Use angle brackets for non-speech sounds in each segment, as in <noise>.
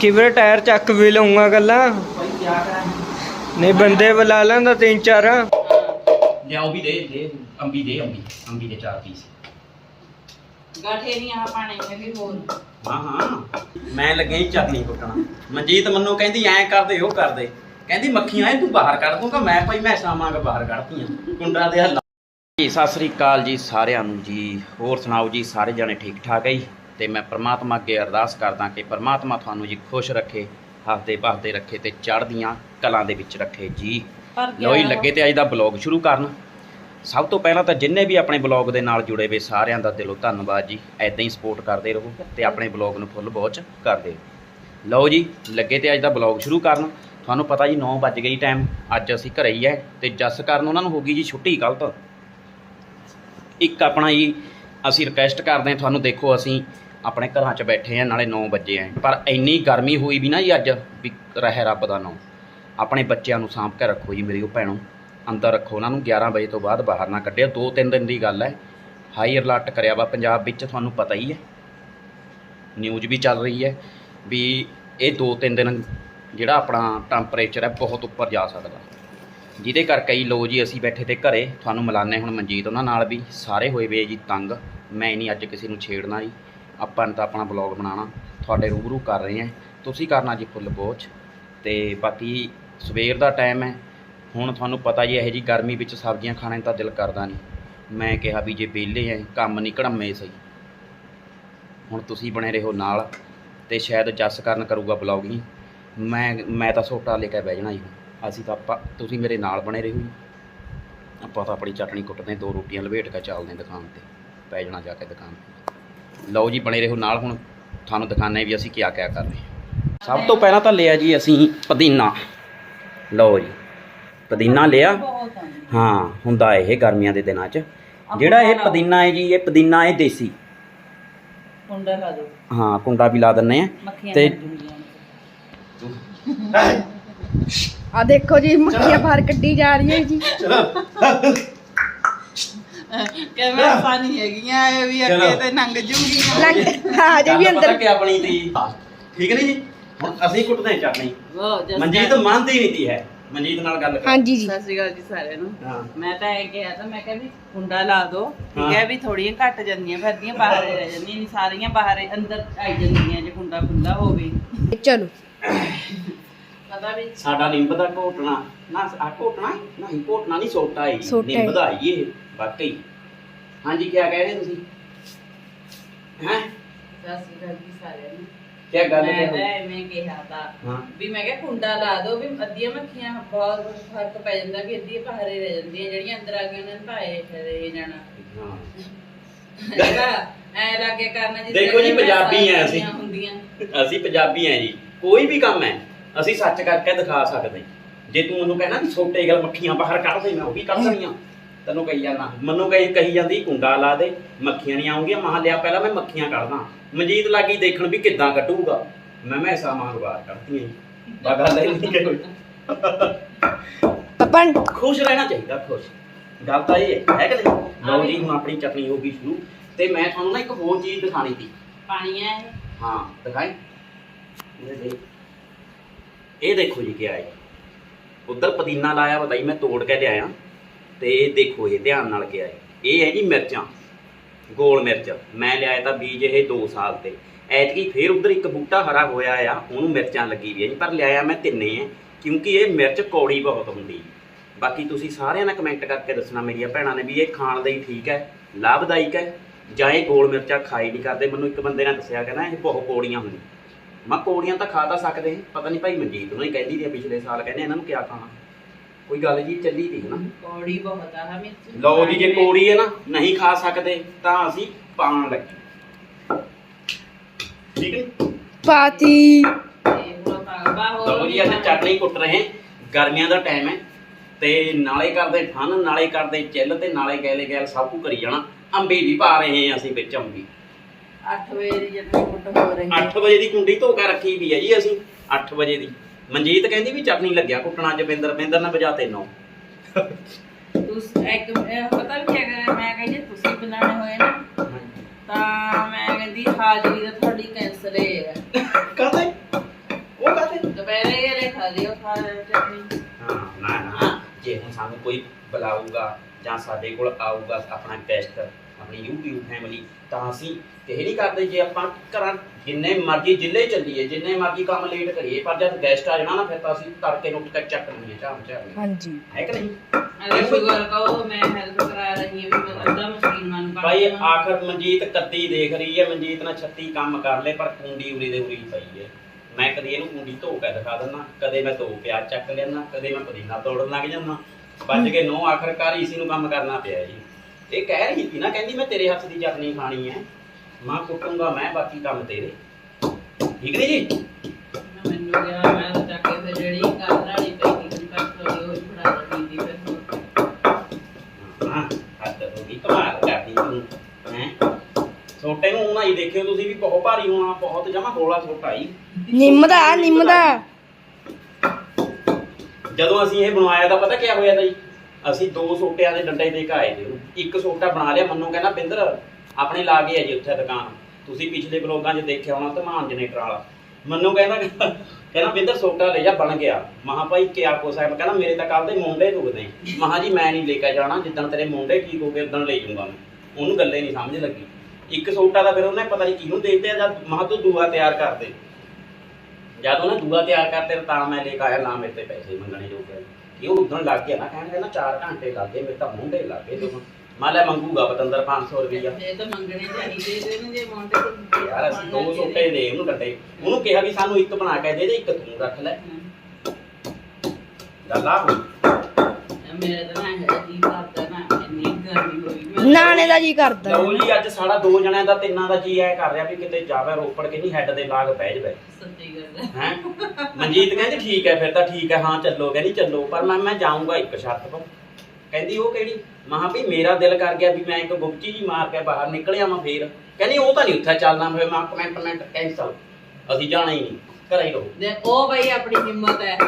ਕਿਵੇਂ ਟਾਇਰ ਚੱਕ ਵੀ ਲਊਂਗਾ ਗੱਲਾਂ। ਭਾਈ ਕੀ ਕਰਾਂ ਨਹੀਂ ਬੰਦੇ ਬੁਲਾ ਲੈਂਦਾ ਤਿੰਨ ਚਾਰ। ਲਿਆਓ ਵੀ ਦੇ ਦੇ ਅੰਬੀ ਦੇ ਅੰਬੀ ਅੰਬੀ ਦੇ ਚਾਰ ਪੀਸ ਗਾਠੇ ਨਹੀਂ ਆ ਪਾਣੇ ਹੈ ਵੀ ਹੋਰ। ਹਾਂ ਹਾਂ। ਮੈਂ ਲੱਗਿਆ ਹੀ ਚਟਨੀ ਕੁੱਟਣਾ। ਮਨਜੀਤ ਮੈਨੂੰ ਕਹਿੰਦੀ ਐਂ ਕਰਦੇ ਉਹ ਕਰਦੇ। ਕਹਿੰਦੀ ਮੱਖੀਆਂ ਇਹ ਤੂੰ ਬਾਹਰ ਕੱਢ ਦੂੰਗਾ ਮੈਂ ਭਾਈ ਮੈਂ ਸ਼ਾਮਾਂ ਬਾਹਰ ਕੱਢਤੀਆਂ। ਕੁੰਡਾ ਦੇ ਹੱਲਾ ਜੀ ਸਤਿ ਸ੍ਰੀ ਅਕਾਲ ਜੀ ਸਾਰਿਆਂ ਨੂੰ ਜੀ। ਹੋਰ ਸੁਣਾਓ ਜੀ ਸਾਰੇ ਜਣੇ ਠੀਕ ਠਾਕ ਹੈ ਜੀ? ਤੇ ਮੈਂ ਪ੍ਰਮਾਤਮਾ ਅੱਗੇ ਅਰਦਾਸ ਕਰਦਾ ਕਿ ਪ੍ਰਮਾਤਮਾ ਤੁਹਾਨੂੰ ਜੀ ਖੁਸ਼ ਰੱਖੇ ਹੱਸਦੇ ਬਸਦੇ ਰੱਖੇ ਤੇ ਚੜ੍ਹਦੀਆਂ ਕਲਾਂ ਦੇ ਵਿੱਚ ਰੱਖੇ ਜੀ। ਪਰ ਲੋ ਜੀ ਲੱਗੇ ਤੇ ਅੱਜ ਦਾ ਬਲੌਗ ਸ਼ੁਰੂ ਕਰਨ। ਸਭ ਤੋਂ ਪਹਿਲਾਂ ਤਾਂ ਜਿੰਨੇ ਵੀ ਆਪਣੇ ਬਲੌਗ ਦੇ ਨਾਲ ਜੁੜੇ ਵੇ ਸਾਰਿਆਂ ਦਾ ਦਿਲੋਂ ਧੰਨਵਾਦ ਜੀ। ਐਦਾਂ ਹੀ ਸਪੋਰਟ ਕਰਦੇ ਰਹੋ ਤੇ ਆਪਣੇ ਬਲੌਗ ਨੂੰ ਫੁੱਲ ਵਾਚ ਕਰਦੇ ਲਓ ਜੀ ਲੱਗੇ ਤੇ ਅੱਜ ਦਾ ਬਲੌਗ ਸ਼ੁਰੂ ਕਰਨ। ਤੁਹਾਨੂੰ ਪਤਾ ਜੀ 9 ਵੱਜ ਗਈ ਟਾਈਮ ਅੱਜ ਅਸੀਂ ਘਰੇ ਹੀ ਹੈ ਤੇ ਜੱਸ ਕਰਨ ਉਹਨਾਂ ਨੂੰ ਹੋ ਗਈ ਜੀ ਛੁੱਟੀ ਕੱਲ ਤੋਂ ਇੱਕ ਆਪਣਾ ਜੀ ਅਸੀਂ ਰਿਕਵੈਸਟ ਕਰਦੇ ਹਾਂ ਤੁਹਾਨੂੰ ਦੇਖੋ ਅਸੀਂ ਆਪਣੇ ਘਰਾਂ 'ਚ ਬੈਠੇ ਆ, ਨਾਲੇ 9 ਵਜੇ ਆ। ਪਰ ਇੰਨੀ ਗਰਮੀ ਹੋਈ ਵੀ ਨਾ ਜੀ ਅੱਜ, ਵੀ ਰਹਿ ਰੱਬ ਦਾ ਨਾਂ। ਆਪਣੇ ਬੱਚਿਆਂ ਨੂੰ ਸਾਂਭ ਕੇ ਰੱਖੋ ਜੀ ਮੇਰੀ ਉਹ ਭੈਣੋ। ਅੰਦਰ ਰੱਖੋ ਉਹਨਾਂ ਨੂੰ 11 ਵਜੇ ਤੋਂ ਬਾਅਦ ਬਾਹਰ ਨਾ ਕੱਢਿਓ। ਦੋ ਤਿੰਨ ਦਿਨ ਦੀ ਗੱਲ ਹੈ। ਹਾਈ ਅਲਰਟ ਕਰਿਆ ਵਾ ਪੰਜਾਬ ਵਿੱਚ, ਤੁਹਾਨੂੰ ਪਤਾ ਹੀ ਹੈ। ਨਿਊਜ਼ ਵੀ ਚੱਲ ਰਹੀ ਹੈ ਵੀ ਇਹ ਦੋ ਤਿੰਨ ਦਿਨ ਜਿਹੜਾ ਆਪਣਾ ਟੈਂਪਰੇਚਰ ਹੈ, ਬਹੁਤ ਉੱਪਰ ਜਾ ਸਕਦਾ। ਜਿਹਦੇ ਕਰਕੇ ਹੀ ਲੋ ਜੀ, ਅਸੀਂ ਬੈਠੇ ਤੇ ਘਰੇ। ਤੁਹਾਨੂੰ ਮਿਲਾਨੇ ਹੁਣ ਮਨਜੀਤ ਉਹਨਾਂ ਨਾਲ ਵੀ। ਸਾਰੇ ਹੋਏ ਵੇ ਜੀ ਤੰਗ। ਮੈਂ ਨਹੀਂ ਅੱਜ ਕਿਸੇ ਨੂੰ ਛੇੜਨਾ ਜੀ। ਆਪਾਂ ਨੇ ਤਾਂ ਆਪਣਾ ਬਲੌਗ ਬਣਾਉਣਾ, ਤੁਹਾਡੇ ਰੂਬਰੂ ਕਰ ਰਹੇ ਹਾਂ। ਤੁਸੀਂ ਕਰਨਾ ਜੀ ਫੁੱਲ ਬੋਝ। ਤੇ ਬਾਕੀ ਸਵੇਰ ਦਾ ਟਾਈਮ ਹੈ। ਹੁਣ ਤੁਹਾਨੂੰ ਪਤਾ ਜੀ ਇਹੋ ਜੀ ਗਰਮੀ ਵਿੱਚ ਸਬਜ਼ੀਆਂ ਖਾਣੇ ਤਾਂ ਦਿਲ ਕਰਦਾ ਨਹੀਂ। ਮੈਂ ਕਿਹਾ ਵੀ ਜੇ ਵਿਹਲੇ ਐ ਕੰਮ ਨਹੀਂ ਘੜਮੇ ਸਹੀ। ਹੁਣ ਤੁਸੀਂ ਬਣੇ ਰਹੋ ਨਾਲ, ਤੇ ਸ਼ਾਇਦ ਜੱਸ ਕਰਨ ਕਰੂਗਾ ਬਲੌਗਿੰਗ ਮੈਂ ਮੈਂ ਤਾਂ ਸੋਟਾ ਲੈ ਕੇ ਬਹਿ ਜਾਣਾ ਜੀ। ਹੁਣ। ਅਸੀਂ ਤਾਂ ਆਪਾਂ, ਤੁਸੀਂ ਮੇਰੇ ਨਾਲ ਬਣੇ ਰਹੋ ਜੀ। ਆਪਾਂ ਤਾਂ ਆਪਣੀ ਚਟਣੀ ਕੁੱਟਦੇ ਦੋ ਰੋਟੀਆਂ ਲਵੇਟ ਕੇ ਚੱਲਦੇ ਹਾਂ ਦੁਕਾਨ ਤੇ। ਪੈ ਜਾਣਾ ਜਾ ਕੇ ਦੁਕਾਨ ਤੇ। ਲਓ ਜੀ ਬਣੇ ਰਹੋ ਨਾਲ ਹੁਣ ਤੁਹਾਨੂੰ ਦਿਖਾਣੇ ਵੀ ਅਸੀਂ ਕਿਆ ਕਿਆ ਕਰ ਰਹੇ ਸਭ ਤੋਂ ਪਹਿਲਾਂ ਤਾਂ ਲਿਆ ਜੀ ਅਸੀਂ ਪੁਦੀਨਾ। ਲਓ ਜੀ ਪੁਦੀਨਾ ਲਿਆ। ਹਾਂ ਹੁੰਦਾ ਇਹ ਗਰਮੀਆਂ ਦੇ ਦਿਨਾਂ 'ਚ। ਜਿਹੜਾ ਇਹ ਪੁਦੀਨਾ। ਹੈ ਜੀ ਇਹ ਪੁਦੀਨਾ ਹੈ ਦੇਸੀ। ਕੁੰਡਾ ਲਾ ਦੋ ਹਾਂ ਕੁੰਡਾ ਵੀ ਲਾ ਦਿੰਨੇ ਆ ਤੇ- ਆ ਦੇਖੋ ਜੀ ਮੱਖੀਆਂ ਬਾਹਰ ਕੱਢੀ ਜਾ ਰਹੀਆਂ ਜੀ। ਕਿਵੇਂ ਆਸਾਨੀ ਹੈਗੀਆਂ ਇਹ ਵੀ ਅੱਗੇ ਚਲੋ। ਤੇ ਨੰਗ ਜੂਗੀਆਂ ਲੰਗ ਹਾਂ ਜੇ ਵੀ ਅੰਦਰ। ਕਿ ਆਪਣੀ ਤੀ ਠੀਕ ਨਹੀਂ ਜੀ? ਹੁਣ ਅਸੀਂ ਕੁੱਟਦੇ ਹਾਂ ਚਟਨੀ। ਉਹ ਜਸ ਮਨਜੀਤ ਮੰਨਦੀ ਨਹੀਂ ਤੀ ਹੈ। ਮਨਜੀਤ ਨਾਲ ਗੱਲ ਕਰ। ਹਾਂਜੀ ਜੀ। ਸਤਿ ਸ਼੍ਰੀ ਅਕਾਲ ਜੀ ਸਾਰਿਆਂ ਨੂੰ। ਹਾਂ। ਮੈਂ ਤਾਂ ਇਹ ਕਿਹਾ ਤਾਂ ਮੈਂ ਕਿਹਾ ਵੀ ਕੁੰਡਾ ਲਾ ਦੋ। ਠੀਕ ਹਾਂ। ਹੈ। ਵੀ ਥੋੜੀਆਂ ਘੱਟ ਜਾਂਦੀਆਂ ਫਿਰਦੀਆਂ ਬਾਹਰ ਹੀ ਰਹਿ ਜਾਂਦੀਆਂ ਨਹੀਂ ਸਾਰੀਆਂ ਬਾਹਰ ਹੀ ਅੰਦਰ ਆਈ ਜਾਂਦੀਆਂ ਜੇ ਕੁੰਡਾ ਖੁੱਲਾ ਹੋਵੇ। ਚਲੋ। ਪਤਾ ਵੀ ਸਾਡਾ ਨਿੰਬ ਦਾ ਘੋਟਣਾ ਨਾ ਆ ਘੋਟਣਾ ਨਹੀਂ ਘੋਟਣਾ ਨਹੀਂ ਸੋਟਾ ਹੀ ਸੋਟਾ ਹੀ। ਨਿੰਬ ਦਾ ਹੀ ਇਹ ਵਾਕਈ। ਹਾਂਜੀ ਕੀ ਕਹਿ ਰਹੇ ਤੁਸੀਂ? ਹੈ? ਸਤਿ ਸ਼੍ਰੀ ਅਕਾਲ ਜੀ ਸਾਰਿਆਂ ਨੂੰ। ਕੀ ਗੱਲ ਮੈਂ ਹੈ ਤਾਂ ਐਵੇਂ ਕਿਹਾ ਤਾਂ ਹਾਂ। ਵੀ ਮੈਂ ਕਿਹਾ ਕੁੰਡਾ ਲਾ ਦੋ ਵੀ ਅੱਧੀਆਂ ਮੱਖੀਆਂ ਬਹੁਤ ਫ਼ਰਕ ਪੈ ਜਾਂਦਾ ਵੀ ਅੱਧੀਆਂ ਬਾਹਰ ਹੀ ਰਹਿ ਜਾਂਦੀਆਂ ਜਿਹੜੀਆਂ ਅੰਦਰ ਆ ਗਈਆਂ ਉਹਨਾਂ ਨੇ ਭਾਏ ਰਹਿ ਜਾਣਾ। ਹਾਂ। ਇਹਦਾ ਐ ਲੱਗੇ ਕਰਨਾ ਜਿਸ ਦੇਖੋ ਜੀ, ਪੰਜਾਬੀ ਆ ਅਸੀਂ। ਹੁੰਦੀਆਂ। ਅਸੀਂ ਪੰਜਾਬੀ ਆ ਜੀ। ਕੋਈ ਵੀ ਕੰਮ ਹੈ ਅਸੀਂ ਸੱਚ ਕਰਕੇ ਦਿਖਾ ਸਕਦੇ ਜੇ ਤੂੰ ਮੈਨੂੰ ਕਹਿਣਾ ਵੀ ਛੋਟੇ ਗੱਲ ਮੱਖੀਆਂ ਬਾਹਰ ਕੱਢ ਦੇ ਮੈਂ ਉਹ ਵੀ ਕੱਢ ਦੇਣੀਆਂ। ਤੈਨੂੰ ਕਹੀ ਜਾਣਾ ਮੈਨੂੰ ਕਹੀ ਕਹੀ ਜਾਂਦੀ ਕੁੰਡਾ ਲਾ ਦੇ ਮੱਖੀਆਂ ਨਹੀਂ ਆਉਂਗੀਆਂ ਮਹਾਂ ਲਿਆ ਪਹਿਲਾਂ ਮੈਂ ਮੱਖੀਆਂ ਕੱਢਦਾ। ਮਨਜੀਤ ਲੱਗੀ ਦੇਖਣ ਵੀ ਕਿੱਦਾਂ ਕੱਢੂਗਾ। ਮੈਂ ਮੈਂ ਸਾਮਾਂ ਬਾਹਰ ਕੱਢਦੀਆਂ ਜੀ ਬਾ ਗੱਲ ਇਹ ਨਹੀਂ ਕਿ ਕੋਈ। ਆਪਾਂ ਖੁਸ਼ ਰਹਿਣਾ ਚਾਹੀਦਾ ਖੁਸ਼। ਗੱਲ ਤਾਂ ਇਹ ਹੈ ਹੈ ਕਿ ਨਹੀਂ? ਲਓ ਜੀ ਹੁਣ ਆਪਣੀ ਚਟਨੀ ਹੋ ਗਈ ਸ਼ੁਰੂ। ਤੇ ਮੈਂ ਤੁਹਾਨੂੰ ਨਾ ਇੱਕ ਹੋਰ ਚੀਜ਼ ਦਿਖਾਣੀ ਸੀ। ਪਾਣੀ ਹੈ। ਹਾਂ ਦਿਖਾਈ। ਇਹ ਦੇਖ। ਇਹ ਦੇਖੋ ਜੀ ਕੀ ਆਇਆ ਉਧਰ ਪੁਦੀਨਾ ਲਾਇਆ ਬਤਾਈ ਮੈਂ ਤੋੜ ਕੇ ਲਿਆਇਆ। ਤੇ ਇਹ ਦੇਖੋ ਇਹ ਧਿਆਨ ਨਾਲ ਕੀ ਆਇਆ ਇਹ ਹੈ ਜੀ ਮਿਰਚਾਂ, ਗੋਲ ਮਿਰਚ। ਮੈਂ ਲਿਆਇਆ ਤਾਂ ਬੀਜ ਇਹ 2 ਸਾਲ ਤੇ। ਐਤਕੀ ਫੇਰ ਉਧਰ ਇੱਕ ਬੂਟਾ ਹਰਾ ਹੋਇਆ ਆ, ਉਹਨੂੰ ਮਿਰਚਾਂ ਲੱਗੀ ਵੀ ਹੈ ਜੀ, ਪਰ ਲਿਆਇਆ ਮੈਂ ਤਿੰਨੇ ਆ, ਕਿਉਂਕਿ ਇਹ ਮਿਰਚ ਕੌੜੀ ਬਹੁਤ ਹੁੰਦੀ। ਬਾਕੀ ਤੁਸੀਂ ਸਾਰਿਆਂ ਨੇ ਕਮੈਂਟ ਕਰਕੇ ਦੱਸਣਾ ਮੇਰੀਆਂ ਭੈਣਾਂ ਨੇ ਵੀ ਇਹ ਖਾਣ ਲਈ ਠੀਕ ਹੈ, ਲਾਭਦਾਇਕ ਹੈ, ਜਾਂ ਇਹ ਗੋਲ ਮਿਰਚਾਂ ਖਾਈ ਨਹੀਂ ਕਰਦੇ। ਮੈਨੂੰ ਇੱਕ ਬੰਦੇ ਨੇ ਦੱਸਿਆ, ਕਹਿੰਦਾ ਇਹ ਬਹੁਤ ਕੌੜੀਆਂ ਹੁੰਦੀਆਂ। ਮੈਂ ਕੌੜੀਆਂ ਤਾਂ ਖਾ ਤਾਂ ਸਕਦੇ ਹਾਂ। ਪਤਾ ਨਹੀਂ ਭਾਈ ਮਨਜੀਤ ਨੂੰ ਹੀ ਕਹਿੰਦੀ ਸੀ ਪਿਛਲੇ ਸਾਲ ਕਹਿੰਦੇ ਇਹਨਾਂ ਨੂੰ ਕਿਆ ਖਾਣਾ ਕੋਈ ਗੱਲ ਜੀ ਚੱਲੀ ਸੀ ਨਾ। ਕੌੜੀ ਬਹੁਤ ਆ ਹਾਂ ਮਿਰਚ। ਲਓ ਜੀ ਜੇ ਕੋੜੀ ਹੈ ਨਾ ਨਹੀਂ ਖਾ ਸਕਦੇ ਤਾਂ ਅਸੀਂ ਪਾਣ ਲੱਗੇ। ਠੀਕ ਹੈ ਪਾਤੀ। ਲਓ ਜੀ ਅੱਜ ਚਟਨੀ ਕੁੱਟ ਰਹੇ ਗਰਮੀਆਂ ਦਾ ਟਾਈਮ ਹੈ। ਤੇ ਨਾਲੇ ਕਰਦੇ ਠੰਡ ਨਾਲੇ ਕਰਦੇ ਚਿੱਲ ਤੇ ਨਾਲੇ ਗੈਲੇ ਗੈਲ ਸਭ ਕੁ ਕਰੀ ਜਾਣਾ। ਅੰਬੀ ਵੀ ਪਾ ਰਹੇ ਹਾਂ ਅਸੀਂ ਵਿੱਚ ਅੰਬੀ। 8 ਵਜੇ ਦੀ ਜਦੋਂ ਕੁੱਟ ਹੋ ਰਹੀ 8 ਵਜੇ ਦੀ ਕੁੰਡੀ ਧੋ ਕੇ ਰੱਖੀ ਵੀ ਹੈ ਜੀ ਅਸੀਂ 8 ਵਜੇ ਦੀ। ਮਨਜੀਤ ਕਹਿੰਦੀ ਵੀ ਚਟਨੀ ਲੱਗਿਆ ਕੁੱਟਣਾ ਜਵਿੰਦਰ ਬਿੰਦਰ ਨੇ ਵਜਾ ਤੈਨੂੰ। ਤੁਸੀਂ ਇੱਕ ਇਹ ਪਤਾ ਵੀ ਕਰਿਆ? ਮੈਂ ਕਹਿੰਦੀ ਤੁਸੀਂ ਬਣਾਣੇ ਹੋਏ ਨਾ ਤਾਂ ਮੈਂ ਕਹਿੰਦੀ ਹਾਜ਼ਰੀ ਦਾ ਤੁਹਾਡੀ ਕੈਂਸਲ ਹੈ ਕਹਦੇ ਖਾ ਲਿਓ ਖਾ ਚਟਨੀ। ਹਾਂ ਨਾ ਨਾ। ਜੇ ਹੁਣ ਸਾਨੂੰ ਕੋਈ ਬੁਲਾਊਗਾ ਜਾਂ ਸਾਡੇ ਕੋਲ ਆਊਗਾ ਆਪਣਾ ਗੈਸਟ ਆਪਣੀ YouTube ਫੈਮਿਲੀ ਤਾਂ ਅਸੀਂ ਇਹ ਨਹੀਂ ਕਰਦੇ ਜੇ ਆਪਾਂ ਘਰਾਂ ਜਿੰਨੇ ਮਰਜ਼ੀ ਜ਼ਿਲ੍ਹੇ ਚੱਲੀਏ ਜਿੰਨੇ ਮਰਜ਼ੀ ਕੰਮ ਲੇਟ ਕਰੀਏ ਪਰ ਜਦ ਗੈਸਟ ਆ ਜਾਣਾ ਨਾ ਫਿਰ ਤਾਂ ਅਸੀਂ ਤੜਕੇ ਨੂੰ ਕੇ ਚੱਕ ਲੈਂਦੇ ਚਾਹ ਚਾਹ ਹਾਂਜੀ। ਹੈ ਕਿ ਨਹੀਂ? ਅਰੇ ਸ਼ੁਗਰ ਕਹੋ ਮੈਂ ਹੈਲਪ ਕਰਾ ਰਹੀ ਹਾਂ ਵੀ ਮੈਂ ਅੱਧਾ ਮਸ਼ੀਨ ਮਨ ਕਰ ਭਾਈ ਆਖਰ ਮਨਜੀਤ ਕੱਦੀ ਦੇਖ ਰਹੀ ਹੈ ਮਨਜੀਤ ਨਾਲ 36 ਕੰਮ ਕਰ ਲਏ ਪਰ ਕੁੰਡੀ ਉਰੀ ਦੇ ਉਰੀ ਪਈ ਹੈ। ਮੈਂ ਕਦੀ ਇਹਨੂੰ ਕੁੰਡੀ ਧੋ ਕੇ ਦਿਖਾ ਦਿੰਦਾ ਕਦੇ ਮੈਂ ਦੋ ਪਿਆਜ਼ ਚੱਕ ਲੈਣਾ ਕਦੇ ਮੈਂ ਪੁਦੀਨਾ ਤੋੜਨ ਲੱਗ ਜਾਂਦਾ। ਵੱਜ ਕੇ ਨੋ ਆਖਰਕਾਰ ਇਸੇ ਨੂੰ ਕੰਮ ਕਰਨਾ ਪਿਆ ਜੀ। ਇਹ ਕਹਿ ਰਹੀ ਸੀ ਨਾ ਕਹਿੰਦੀ ਮੈਂ ਤੇਰੇ ਹੱਥ ਦੀ ਚਟਨੀ ਖਾਣੀ ਹੈ। ਮਾਂ ਕੁੱਟੂੰਗਾ ਮੈਂ ਬਾਕੀ ਕੰਮ ਤੇਰੇ। ਠੀਕ ਨਹੀਂ ਜੀ? ਮੈਨੂੰ ਗਿਆ ਮੈਂ ਤਾਂ ਚੱਕ ਕੇ ਫਿਰ ਜਿਹੜੀ ਘਰ ਵਾਲੀ ਪਈ ਸੀ ਕੱਟ ਹੋਈ ਉਹ ਹੀ ਫੜਾ ਦਿੱਤੀ ਦੀ ਫਿਰ ਹੋਰ। ਹਾਂ ਹੱਥ ਤੋਂ ਵੀ ਕਮਾਲ ਕਰਦੀ ਤੂੰ ਹੈ। ਛੋਟੇ ਨੂੰ ਹੁਣ ਹੀ ਦੇਖਿਓ ਤੁਸੀਂ ਵੀ ਬਹੁਤ ਭਾਰੀ ਹੋਣਾ ਬਹੁਤ ਜਮਾ ਗੋਲਾ ਛੋਟਾ ਹੀ। ਨਿੰਮ ਦਾ ਨਿੰਮ ਦਾ ਜਦੋਂ ਅਸੀਂ ਇਹ ਬਣਵਾਇਆ ਤਾਂ ਪਤਾ ਕੀ ਹੋਇਆ ਤਾ ਜੀ ਅਸੀਂ ਦੋ ਸੋਟਿਆਂ ਦੇ ਡੰਡੇ ਦੇ ਕੇ ਆਏ ਜੀ ਉਹਨੂੰ। ਇੱਕ ਸੋਟਾ ਬਣਾ ਲਿਆ ਮੰਨੂ ਕਹਿੰਦਾ, ਬਿੰਦਰ, ਆਪਣੇ ਲਾ ਕੇ ਹੈ ਜੀ ਉੱਥੇ ਦੁਕਾਨ। ਤੁਸੀਂ ਪਿਛਲੇ ਬਲੌਗਾਂ 'ਚ ਦੇਖਿਆ ਹੋਣਾ, ਧਮਾਨ ਜਨਰੇਟਰ ਵਾਲਾ ਮੰਨੂ ਕਹਿੰਦਾ ਕਹਿੰਦਾ, ਬਿੰਦਰ, ਸੋਟਾ ਲੈ ਜਾ, ਬਣ ਗਿਆ। ਮਹਾ ਭਾਈ, ਕਿਆ ਕੋਸਾ ਹੈ? ਕਹਿੰਦਾ, ਮੇਰੇ ਤਾਂ ਕੱਲ ਦੇ ਮੁੰਡੇ ਦੁਖਦੇ ਮਹਾ ਜੀ, ਮੈਂ ਨਹੀਂ ਲੈ ਕੇ ਜਾਣਾ। ਜਿੱਦਣ ਤੇਰੇ ਮੁੰਡੇ ਠੀਕ ਹੋ ਗਏ ਉਦੋਂ ਲੈ ਜਾਊਂਗਾ ਮੈਂ। ਉਹਨੂੰ ਗੱਲੇ ਨਹੀਂ ਸਮਝ ਲੱਗੀ। ਇੱਕ ਸੋਟਾ ਤਾਂ ਫਿਰ ਉਹਨੇ ਪਤਾ ਨਹੀਂ ਕਿਹਨੂੰ ਦੇ ਦਿੱਤਾ ਜਦ ਮਹਾ ਤੂੰ ਦੂਆ ਤਿਆਰ ਕਰਦੇ ਜਦ ਉਹਨੇ ਦੂਆ ਤਿਆਰ ਕਰਤੇ ਤਾਂ ਮੈਂ ਲੈ ਕੇ ਆਇਆ, ਨਾ ਮੇਰੇ ਤੇ ਪੈਸੇ ਮੰਗਣੇ ਜੋ ਗਏ ਇਹ ਉਦੋਂ ਲੱਗ ਗਿਆ ਨਾ, ਕਹਿਣ ਕਹਿੰਦਾ 4 ਘੰਟੇ ਲੱਗ ਗਏ, ਮੇਰੇ ਤਾਂ ਮੁੰਡੇ ਲੱਗ ਗਏ ਮੈਂ ਲੈ ਮੰਗੂਗਾ ਪਤੰਦਰ 500 ਰੁਪਈਆ। ਇਹ ਤਾਂ ਮੰਗਣੇ ਚਾਹੀਦੇ ਨੂੰ ਜੇ ਮੌਂਟੇ ਤੋਂ ਯਾਰ ਅਸੀਂ ਦੋ ਸੋਟੇ ਦੇ ਉਹਨੂੰ ਕੱਟੇ ਉਹਨੂੰ ਕਿਹਾ ਵੀ ਸਾਨੂੰ ਇੱਕ ਬਣਾ ਕੇ ਦੇ ਦੇ ਇੱਕ ਤੂੰ ਰੱਖ ਲੈ। ਗੱਲ ਆ ਹੋਈ ਮੇਰੇ ਤਾਂ ਨਾ ਹੈ ਜੀ ਕਰਦਾ ਨਾ ਇੰਨੀ ਗਰਮੀ ਹੋਈ ਮੈਂ- ਨਾਣੇ ਦਾ ਜੀ ਕਰਦਾ। ਲਓ ਜੀ ਅੱਜ ਸਾਡਾ ਦੋ ਜਣਿਆਂ ਦਾ ਤਿੰਨਾਂ ਦਾ ਜੀ ਐ ਕਰ ਰਿਹਾ ਵੀ ਕਿਤੇ ਜਾਵੇ ਰੋਪੜ ਕੇ ਨਹੀਂ ਹੈੱਡ ਦੇ ਲਾਗ ਪੈ ਜਾਵੇ। ਸੱਚੀ ਗੱਲ ਹੈ ਹੈ? ਮਨਜੀਤ ਕਹਿੰਦੀ ਠੀਕ ਹੈ ਫਿਰ ਤਾਂ ਠੀਕ ਹੈ ਹਾਂ ਚੱਲੋ ਕਹਿੰਦੀ ਚੱਲੋ ਪਰ ਮੈਂ ਮੈਂ ਜਾਊਂਗਾ ਇੱਕ ਸ਼ਰਤ ਪਰ ਕਹਿੰਦੀ ਉਹ ਕਿਹੜੀ? ਮਹਾ ਵੀ ਮੇਰਾ ਦਿਲ ਕਰ ਗਿਆ ਵੀ ਮੈਂ ਇੱਕ ਗੁਪਚੀ ਜੀ ਮਾਰ ਕੇ ਬਾਹਰ ਨਿਕਲਿਆ ਮੈਂ ਫੇਰ। ਕਹਿੰਦੀ ਉਹ ਤਾਂ ਨਹੀਂ ਉੱਥੇ ਚੱਲਣਾ, ਫਿਰ ਮੈਂ ਕਮੈਂਟਮੈਂਟ ਕੈਂਸਲ ਅਸੀਂ ਜਾਣਾ ਹੀ ਨਹੀਂ, ਘਰੇ ਹੀ ਰਹੋ। ਦੇ ਉਹ ਬਈ ਆਪਣੀ ਹਿੰਮਤ ਹੈ